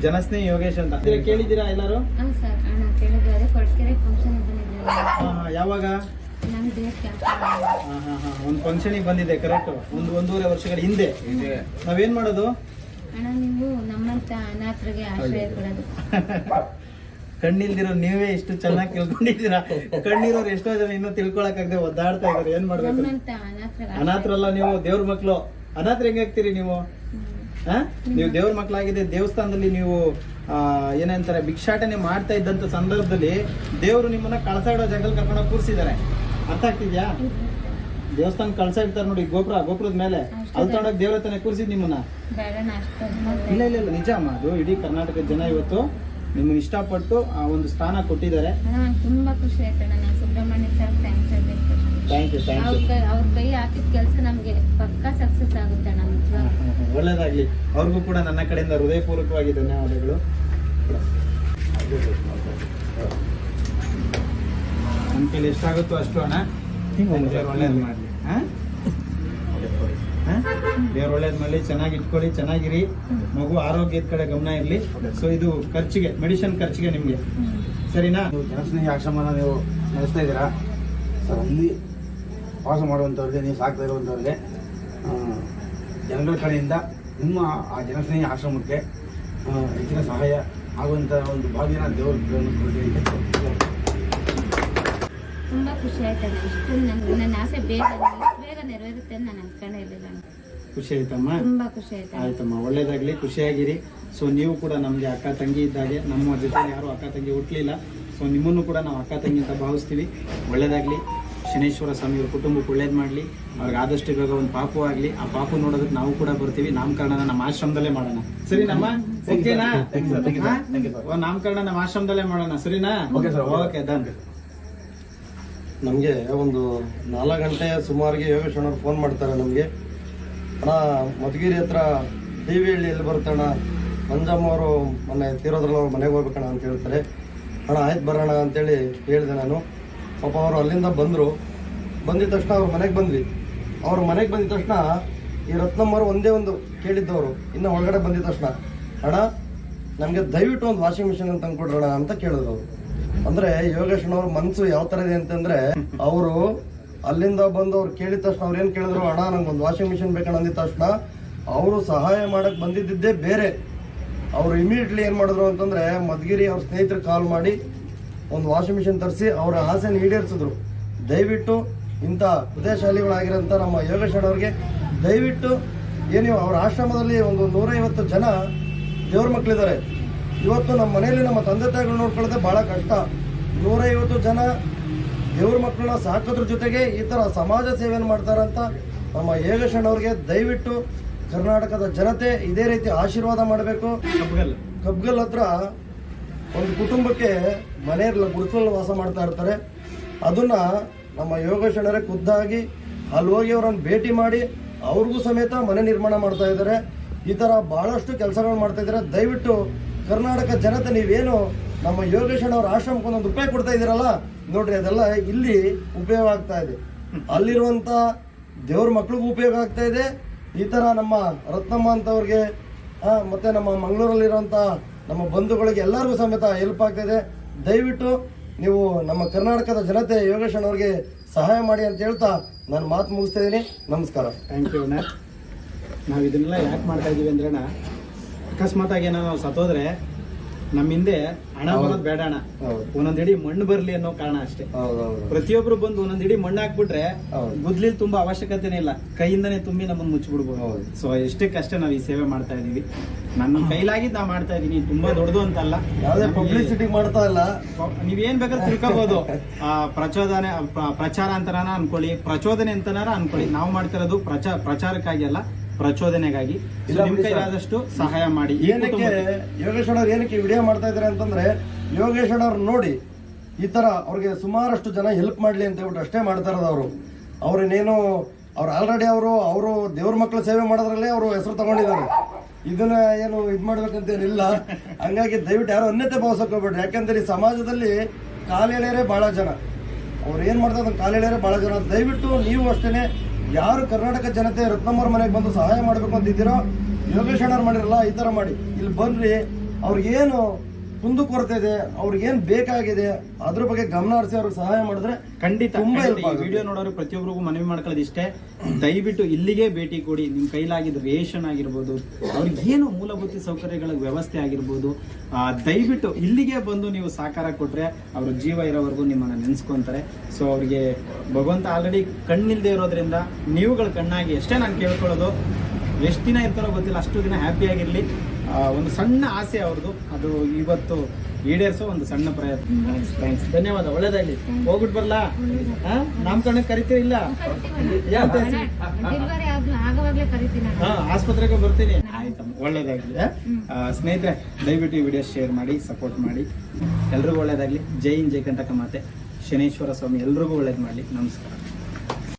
ಜನಸ್ನೇಹಿ ಯೋಗೇಶ್ ಅಂತ. ಅಂದ್ರೆ ಕೇಳಿದ್ದೀರಾ ಎಲ್ಲರೂ? ಹೌದು ಸರ್ ಅಣ್ಣ ಕೇಳಿದ್ವಿ ಅದೇ ಕೊಡ್ಕೆರೆ ಫಂಕ್ಷನ್ ಬಂದಿದ್ದೆ ಯಾವಾಗ? ಒಂದು ಫಂಕ್ಷನಿಗೆ ಬಂದಿದೆ ಕರೆಕ್ಟ್ ಒಂದು ಒಂದೂವರೆ ವರ್ಷಗಳ ಹಿಂದೆ. ನಾವೇನ್ ಮಾಡೋದು? ಅಣ್ಣ ನೀವು ನಮ್ಮಂತ ಅನಾಥರಿಗೆ ಆಶ್ರಯ ಕೊಡೋದು. ಕಣ್ಣಿಲ್ದಿರೋ ನೀವೇ ಇಷ್ಟು ಚೆನ್ನಾಗಿ ತಿಳ್ಕೊಂಡಿದ್ದೀರಾ? ಕಣ್ಣಿರೋರು ಎಷ್ಟೋ ಜನ ಇನ್ನೂ ತಿಳ್ಕೊಳಕ್ಕಾಗದೆ ಒದ್ದಾಡ್ತಾ ಇದಾರೆ ಏನ್ ಮಾಡ್ಬೇಕು? ಅನಾಥರಲ್ಲ ನೀವು ದೇವ್ರ ಮಕ್ಳು. ಅನಾಥರ ಹೆಂಗಾಗ್ತೀರಿ ನೀವು? ಹ? ನೀವು ದೇವ್ರ ಮಕ್ಳಾಗಿದೆ ದೇವಸ್ಥಾನದಲ್ಲಿ ನೀವು ಏನಂತಾರೆ ಭಿಕ್ಷಾಟನೆ ಮಾಡ್ತಾ ಇದ್ದಂತ ಸಂದರ್ಭದಲ್ಲಿ ದೇವರು ನಿಮ್ಮನ್ನ ಕಳಸ ಇಡೋ ಜಗಲ್ ಕರ್ಕೊಂಡು ಕೂರಿಸಿದ್ದಾರೆ. ಅರ್ಥ ಆಗ್ತಿದ್ಯಾ? ದೇವಸ್ಥಾನ ಕಳ್ಸ ಇಡ್ತಾರೆ ನೋಡಿ ಗೋಪುರ ಗೋಪುರದ ಮೇಲೆ. ಅಲ್ಲಿ ತಗೊಂಡೋಗಿ ದೇವರ ತಾನೆ ಕೂರಿಸಿದ್ ನಿಮ್ಮನ್ನ. ಇಲ್ಲ ಇಲ್ಲ ಇಲ್ಲ ನಿಜ ಅಮ್ಮ ಅದು ಇಡೀ ಕರ್ನಾಟಕದ ಜನ ಇವತ್ತು ನಿಮ್ಮನ್ನ ಇಷ್ಟಪಟ್ಟು ಆ ಒಂದು ಸ್ಥಾನ ಕೊಟ್ಟಿದ್ದಾರೆ. ತುಂಬಾ ಖುಷಿ ಆಯ್ತಾ Subrahmanya sir thanks thank you thank ಅವ್ರ ಯು ಕೈ ಅವ್ರ ಕೈ ಹಾಕಿದ ಕೆಲಸ ನಮಗೆ ಪಕ್ಕಾ ಸಕ್ಸಸ್ ಆಗುತ್ತೆ. ಒಳ್ಳೇದಾಗ್ಲಿ. ಅವ್ರಿಗೂ ಕೂಡ ನನ್ನ ಕಡೆಯಿಂದ ಹೃದಯಪೂರ್ವಕವಾಗಿ ಧನ್ಯವಾದಗಳು. ನಮ್ಮ ಕೈಲಿ ಎಷ್ಟಾಗುತ್ತೋ ಅಷ್ಟು ಹಣ ದೇವ್ರು ಒಳ್ಳೇದು ಮಾಡಲಿ. ದೇವ್ರು ಒಳ್ಳೇದು ಮಾಡಲಿ. ಚೆನ್ನಾಗಿ ಇಟ್ಕೊಳ್ಳಿ ಚೆನ್ನಾಗಿರಿ. ಮಗು ಆರೋಗ್ಯದ ಕಡೆ ಗಮನ ಇರಲಿ. ಸೊ ಇದು ಖರ್ಚಿಗೆ ಮೆಡಿಸಿನ್ ಖರ್ಚಿಗೆ ನಿಮಗೆ. ಸರಿನಾ? ಜನಸ್ನೇಹಿ ಆಶ್ರಮನ ನೀವು ನಡೆಸ್ತಾ ಇದ್ದೀರಾ? ಸೊ ಅಲ್ಲಿ ವಾಸ ಮಾಡುವಂಥವ್ರಿಗೆ ನೀವು ಸಾಕ್ತಾ ಇರುವಂಥವ್ರಿಗೆ ಆ, ಜನಗಳ ಕಡೆಯಿಂದ ನಿಮ್ಮ ಆ ಜನಸ್ನೇಹಿ ಆಶ್ರಮಕ್ಕೆ ಹೆಚ್ಚಿನ ಸಹಾಯ ಆಗುವಂಥ ಒಂದು ಭಾಗ್ಯನ ದೇವರು ತುಂಬ ಅಂತ ತುಂಬಾ ಖುಷಿ ಆಯ್ತಣ್ಣ. ಇಷ್ಟು ನನ್ನ ಆಸೆ ಬೇಗ ಬೇಗ ನೆರವೇರುತ್ತೆ ಅಂತ ನಾನು ಇರಲಿಲ್ಲ ಖುಷಿ ಆಯ್ತಮ್ಮ? ತುಂಬಾ ಖುಷಿ ಆಯ್ತು ಆಯ್ತಮ್ಮ ಒಳ್ಳೇದಾಗ್ಲಿ ಖುಷಿಯಾಗಿರಿ. ಸೊ ನೀವು ಕೂಡ ನಮ್ಗೆ ಅಕ್ಕ ತಂಗಿ ಇದ್ದಾಗೆ ನಮ್ಮ ಜೊತೆ ಯಾರು ಅಕ್ಕ ತಂಗಿ ಹುಟ್ಟಲಿಲ್ಲ ಸೊ ನಿಮ್ಮನ್ನು ಕೂಡ ನಾವು ಅಕ್ಕ ತಂಗಿ ಅಂತ ಭಾವಿಸ್ತೀವಿ. ಒಳ್ಳೇದಾಗ್ಲಿ. ಶನೇಶ್ವರ ಸ್ವಾಮಿಯವ್ರ ಕುಟುಂಬಕ್ಕೆ ಒಳ್ಳೇದ್ ಮಾಡ್ಲಿ ಅವ್ರಿಗೆ ಆದಷ್ಟು ಬೇಗ ಒಂದು ಪಾಪು ಆಗ್ಲಿ ಆ ಪಾಪು ನೋಡೋದಕ್ಕೆ ನಾವು ಕೂಡ ಬರ್ತೀವಿ. ನಾಮಕರಣ ನಮ್ಮ ಆಶ್ರಮದಲ್ಲೇ ಮಾಡೋಣ. ಸರಿನಮ್ಮ? ಓಕೆನಾ? ನಾಮಕರಣ ನಮ್ಮ ಆಶ್ರಮದಲ್ಲೇ ಮಾಡೋಣ. ಸರಿನಾ. ಓಕೆ ಡನ್ ನಮಗೆ ಒಂದು ನಾಲ್ಕು ಗಂಟೆ ಸುಮಾರಿಗೆ ಯೋಗೇಶ್ವರ ಫೋನ್ ಮಾಡ್ತಾರೆ ನಮಗೆ. ಅಣ್ಣ ಮಧುಗಿರಿ ಹತ್ರ ಟಿ ವಿ ಹಳ್ಳಿ ಎಲ್ಲಿ ಬರ್ತಣ್ಣ ಮಂಜಮ್ಮ ಅವರು ಮೊನ್ನೆ ತೀರೋದ್ರಲ್ಲಿ ಅವ್ರ ಮನೆಗೆ ಹೋಗ್ಬೇಕಣ್ಣ ಅಂತ ಹೇಳ್ತಾರೆ. ಅಣ್ಣ ಆಯ್ತು ಬರೋಣ ಅಂತೇಳಿ ಹೇಳಿದೆ ನಾನು. ಪಾಪ ಅವರು ಅಲ್ಲಿಂದ ಬಂದರು. ಬಂದಿದ ತಕ್ಷಣ ಅವ್ರ ಮನೆಗೆ ಬಂದ್ವಿ. ಅವ್ರ ಮನೆಗೆ ಬಂದಿದ ತಕ್ಷಣ ಈ ರತ್ನಮ್ಮರು ಒಂದೇ ಒಂದು ಕೇಳಿದ್ದವರು. ಇನ್ನು ಒಳಗಡೆ ಬಂದಿದ ತಕ್ಷಣ, ಅಣ್ಣ, ನಮಗೆ ದಯವಿಟ್ಟು ಒಂದು ವಾಷಿಂಗ್ ಮಿಷಿನ್ ಅಂತ ತಂದ್ಕೊಡ್ರೋಣ ಅಂತ ಕೇಳಿದ್ರು ಅವರು. ಅಂದ್ರೆ ಮನಸ್ಸು ಮನ್ಸು ಯಾವ ತರ ಇದೆ ಅಂತಂದ್ರೆ, ಅವರು ಅಲ್ಲಿಂದ ಬಂದು ಅವ್ರು ಕೇಳಿದ ತಕ್ಷಣ ಅವ್ರು ಏನು ಕೇಳಿದ್ರು, ಅಣ್ಣ, ನಂಗೆ ಒಂದು ವಾಷಿಂಗ್ ಮಿಷಿನ್ ಬೇಕಣ್ಣ ಅಂದಿದ ತಕ್ಷಣ, ಅವರು ಸಹಾಯ ಮಾಡಕ್ಕೆ ಬಂದಿದ್ದೇ ಬೇರೆ. ಅವರು ಇಮಿಡಿಯೇಟ್ಲಿ ಏನು ಮಾಡಿದ್ರು ಅಂತಂದ್ರೆ ಮದ್ಗಿರಿ ಅವ್ರ ಸ್ನೇಹಿತರು ಕಾಲ್ ಮಾಡಿ ಒಂದು ವಾಷಿಂಗ್ ಮಿಷಿನ್ ತರಿಸಿ ಅವರ ಆಸೆನ ಈಡೇರಿಸಿದ್ರು. ದಯವಿಟ್ಟು ಇಂಥ ಉದಯಶಾಲಿಗಳಾಗಿರೋಂಥ ನಮ್ಮ ಯೋಗೇಶ್ ಅವ್ರಿಗೆ ದಯವಿಟ್ಟು ಏನು ಅವರ ಆಶ್ರಮದಲ್ಲಿ ಒಂದು ನೂರೈವತ್ತು ಜನ ದೇವ್ರ ಮಕ್ಕಳಿದ್ದಾರೆ ಇವತ್ತು ನಮ್ಮ ಮನೆಯಲ್ಲಿ ನಮ್ಮ ತಂದೆ ತಾಯಿಗಳು ನೋಡ್ಕೊಳ್ಳೋದೇ ಭಾಳ ಕಷ್ಟ. ನೂರೈವತ್ತು ಜನ ದೇವ್ರ ಮಕ್ಕಳನ್ನ ಸಾಕೋದ್ರ ಜೊತೆಗೆ ಈ ಥರ ಸಮಾಜ ಸೇವೆಯನ್ನು ಮಾಡ್ತಾರಂತ ನಮ್ಮ ಯೋಗೇಶ್ ಅವ್ರಿಗೆ ದಯವಿಟ್ಟು ಕರ್ನಾಟಕದ ಜನತೆ ಇದೇ ರೀತಿ ಆಶೀರ್ವಾದ ಮಾಡಬೇಕು. ಕಬ್ಗಲ್ ಕಬ್ಗಲ್ ಹತ್ರ ಒಂದು ಕುಟುಂಬಕ್ಕೆ ಮನೆಯಲ್ಲ ಗುಡಿಸಲು ವಾಸ ಮಾಡ್ತಾ ಇರ್ತಾರೆ. ಅದನ್ನ ನಮ್ಮ ಯೋಗೇಶ್ವರರೇ ಖುದ್ದಾಗಿ ಅಲ್ಲಿ ಹೋಗಿ ಅವರನ್ನು ಭೇಟಿ ಮಾಡಿ ಅವ್ರಿಗೂ ಸಮೇತ ಮನೆ ನಿರ್ಮಾಣ ಮಾಡ್ತಾ ಇದ್ದಾರೆ. ಈ ಥರ ಭಾಳಷ್ಟು ಕೆಲಸಗಳನ್ನು ಮಾಡ್ತಾ ಇದ್ದಾರೆ. ದಯವಿಟ್ಟು ಕರ್ನಾಟಕ ಜನತೆ ನೀವೇನು ನಮ್ಮ ಯೋಗೇಶ್ವರ ಅವ್ರ ಆಶ್ರಮಕ್ಕೆ ಒಂದೊಂದು ರೂಪಾಯಿ ಕೊಡ್ತಾ ಇದ್ದೀರಲ್ಲ, ನೋಡ್ರಿ ಅದೆಲ್ಲ ಇಲ್ಲಿ ಉಪಯೋಗ ಆಗ್ತಾ ಇದೆ. ಅಲ್ಲಿರುವಂಥ ದೇವ್ರ ಮಕ್ಳಿಗೂ ಉಪಯೋಗ ಆಗ್ತಾ ಇದೆ. ಈ ಥರ ನಮ್ಮ ರತ್ನಮ್ಮ ಅಂತವ್ರಿಗೆ ಮತ್ತು ನಮ್ಮ ಮಂಗಳೂರಲ್ಲಿರುವಂತ ನಮ್ಮ ಬಂಧುಗಳಿಗೆ ಎಲ್ಲರಿಗೂ ಸಮೇತ ಹೆಲ್ಪ್ ಆಗ್ತಿದೆ. ದಯವಿಟ್ಟು ನೀವು ನಮ್ಮ ಕರ್ನಾಟಕದ ಜನತೆ ಯೋಗೇಶ್ ಅವ್ರಿಗೆ ಸಹಾಯ ಮಾಡಿ ಅಂತ ಹೇಳ್ತಾ ನಾನು ಮಾತು ಮುಗಿಸ್ತಾ ಇದ್ದೀನಿ. ನಮಸ್ಕಾರ. ಥ್ಯಾಂಕ್ ಯು ಅಣ್ಣ. ನಾವು ಇದನ್ನೆಲ್ಲ ಯಾಕೆ ಮಾಡ್ತಾ ಇದ್ದೀವಿ ಅಂದ್ರೆ ಅಣ್ಣ ಅಕಸ್ಮಾತ್ ಆಗಿ ಏನೋ ನಾವು ಸತ್ತೋದ್ರೆ ನಮ್ಮ ಹಿಂದೆ ಹಣ ಬರೋದು ಬೇಡ ಅಣ್ಣ. ಒಂದೊಂದ್ ಇಡೀ ಮಣ್ಣು ಬರ್ಲಿ ಅನ್ನೋ ಕಾರಣ ಅಷ್ಟೇ. ಪ್ರತಿಯೊಬ್ರು ಬಂದು ಒಂದೊಂದ್ ಇಡೀ ಮಣ್ಣು ಹಾಕ್ಬಿಟ್ರೆ. ಗುದ್ಲಿ ತುಂಬಾ ಅವಶ್ಯಕತೆನೇ ಇಲ್ಲ. ಕೈಯಿಂದನೇ ತುಂಬಿ ನಮ್ಮನ್ನ ಮುಚ್ಚಿಬಿಡ್ಬೋದು. ಸೊ ಎಷ್ಟೇ ಕಷ್ಟ ನಾವು ಈ ಸೇವೆ ಮಾಡ್ತಾ ಇದೀವಿ ನನ್ನ ಕೈಲಾಗಿ ನಾ ಮಾಡ್ತಾ ಇದೀನಿ ತುಂಬಾ ದೊಡ್ಡದು ಅಂತಲ್ಲ. ಯಾವುದೇ ಯಾವ್ದೇ ಪಬ್ಲಿಸಿಟಿ ಮಾಡ್ತಾ ಇಲ್ಲ. ನೀವೇನ್ ಬೇಕಾದ್ರೆ ತಿಳ್ಕೊಬಹುದು ಆ ಪ್ರಚೋದನೆ ಪ್ರ- ಪ್ರಚಾರ ಅಂತನಾರ ಅನ್ಕೊಳ್ಳಿ. ಪ್ರಚೋದನೆ ಅಂತನಾರ ಅನ್ಕೊಳ್ಳಿ. ನಾವು ಮಾಡ್ತಿರೋದು ಪ್ರಚಾರ ಪ್ರಚಾರಕ್ಕಾಗಿ ಅಲ್ಲ. ಪ್ರಚೋದನೆಗಾಗಿ. ಆದಷ್ಟು ಇಲ್ಲ ನಿಮ್ ಕೈಲಾದಷ್ಟು ಸಹಾಯ ಮಾಡಿ. ಏನಕ್ಕೆ ಯೋಗೇಶ್ವರ ಯೋಗೇಶ್ ಅವ್ರು ಏನಕ್ಕೆ ವಿಡಿಯೋ ಮಾಡ್ತಾ ಇದ್ದಾರೆ ಅಂತಂದ್ರೆ ಯೋಗೇಶ್ವರ ಅವ್ರು ನೋಡಿ ಈ ತರ ಅವ್ರಿಗೆ ಸುಮಾರಷ್ಟು ಜನ ಹೆಲ್ಪ್ ಮಾಡ್ಲಿ ಅಂತ ಹೇಳ್ಬಿಟ್ಟು ಅಷ್ಟೇ ಮಾಡ್ತಾ ಇರೋದು ಅವರು. ಅವ್ರನ್ನೇನು ಅವ್ರು ಆಲ್ರೆಡಿ ಅವರು ಅವರು ದೇವ್ರ ಮಕ್ಕಳ ಸೇವೆ ಮಾಡೋದ್ರಲ್ಲೇ ಅವರು ಹೆಸರು ತಗೊಂಡಿದ್ದಾರೆ. ಇದನ್ನ ಏನು ಇದ್ ಮಾಡ್ಬೇಕಂತೇನಿಲ್ಲ. ಹಂಗಾಗಿ ದಯವಿಟ್ಟು ಯಾರು ಅನ್ಯತೆ ಹೋಗ್ಬೇಡ್ರಿ. ಯಾಕಂದ್ರೆ ಈ ಸಮಾಜದಲ್ಲಿ ಕಾಲೆಳೆಯರೇ ಬಹಳ ಜನ. ಅವ್ರು ಏನ್ ಮಾಡ್ತಾರೆ ಅದನ್ನ ಕಾಲೆಳೆಯರೇ ಬಹಳ ಜನ. ದಯವಿಟ್ಟು ನೀವು ಅಷ್ಟೇನೆ ಯಾರು ಕರ್ನಾಟಕ ಜನತೆ ರತ್ನಮ್ಮರ ಮನೆಗೆ ಬಂದು ಸಹಾಯ ಮಾಡ್ಬೇಕು ಅಂತ ಇದ್ದೀರೋ ಯೋಗೇಶ್ ಅಣ್ಣವ್ರು ಮಾಡಿರಲ್ಲ ಈ ಥರ ಮಾಡಿ. ಇಲ್ಲಿ ಬಂದ್ರಿ, ಅವ್ರಿಗೇನು ಕುಂದು ಕೊರತೆ ಇದೆ ಅವ್ರಿಗೇನ್ ಬೇಕಾಗಿದೆ ಅದ್ರ ಬಗ್ಗೆ ಗಮನ ಹರಿಸಿ ಅವ್ರಿಗೆ ಸಹಾಯ ಮಾಡಿದ್ರೆ ಖಂಡಿತ ತುಂಬಾ help ಈ ಆಗುತ್ತೆ. ವಿಡಿಯೋ ನೋಡೋರು ಪ್ರತಿಯೊಬ್ಬರಿಗೂ ಮನವಿ ಮಾಡ್ಕೊಳ್ಳೋದು ಇಷ್ಟೇ. ದಯವಿಟ್ಟು ಇಲ್ಲಿಗೆ ಭೇಟಿ ಕೊಡಿ. ನಿಮ್ ಕೈಲಾಗಿದ್ದ ರೇಷನ್ ಆಗಿರ್ಬೋದು ಅವ್ರಿಗೆ ಏನು ಮೂಲಭೂತ ಸೌಕರ್ಯಗಳ ವ್ಯವಸ್ಥೆ ಆಗಿರ್ಬೋದು ಆ, ದಯವಿಟ್ಟು ಇಲ್ಲಿಗೆ ಬಂದು ನೀವು ಸಹಕಾರ ಕೊಟ್ರೆ ಅವ್ರ ಜೀವ ಇರೋವರೆಗೂ ನಿಮ್ಮನ್ನ ನೆನ್ಸ್ಕೊಂತಾರೆ. ಸೊ ಅವ್ರಿಗೆ ಭಗವಂತ ಆಲ್ರೆಡಿ ಕಣ್ಣಿಲ್ದೇ ಇರೋದ್ರಿಂದ ನೀವುಗಳ ಕಣ್ಣಾಗಿ ಎಷ್ಟೇ ನಾನು ಕೇಳ್ಕೊಳ್ಳೋದು ಎಷ್ಟು ದಿನ ಇರ್ತಾರೋ ಗೊತ್ತಿಲ್ಲ ಅಷ್ಟು ದಿನ ಹ್ಯಾಪಿ ಆಗಿರ್ಲಿ. ಒಂದು ಸಣ್ಣ ಆಸೆ ಅವ್ರದ್ದು. ಅದು ಇವತ್ತು ಈಡೇರಿಸೋ ಒಂದು ಸಣ್ಣ ಪ್ರಯತ್ನ. ಥ್ಯಾಂಕ್ಸ್ ಧನ್ಯವಾದ. ಒಳ್ಳೇದಾಗ್ಲಿ. ಹೋಗ್ಬಿಟ್ಟು ಬರ್ಲಾ? ನಮ್ ನಾಮಕರಣಕ್ಕೆ ಕರಿತೀರಿ ಇಲ್ಲ. ಹಾ ಆಸ್ಪತ್ರೆಗೆ ಬರ್ತೀನಿ. ಆಯ್ತಮ್ಮ ಒಳ್ಳೇದಾಗ್ಲಿ ಸ್ನೇಹಿತರೆ ದಯವಿಟ್ಟು ಈ ವಿಡಿಯೋ ಶೇರ್ ಮಾಡಿ ಸಪೋರ್ಟ್ ಮಾಡಿ. ಎಲ್ರಿಗೂ ಒಳ್ಳೇದಾಗ್ಲಿ. ಜೈ ಇನ್ ಜೈ ಕಂಟಕ ಮಾತೆ. ಶನೇಶ್ವರ ಸ್ವಾಮಿ ಎಲ್ರಿಗೂ ಒಳ್ಳೇದು ಮಾಡಲಿ. ನಮಸ್ಕಾರ.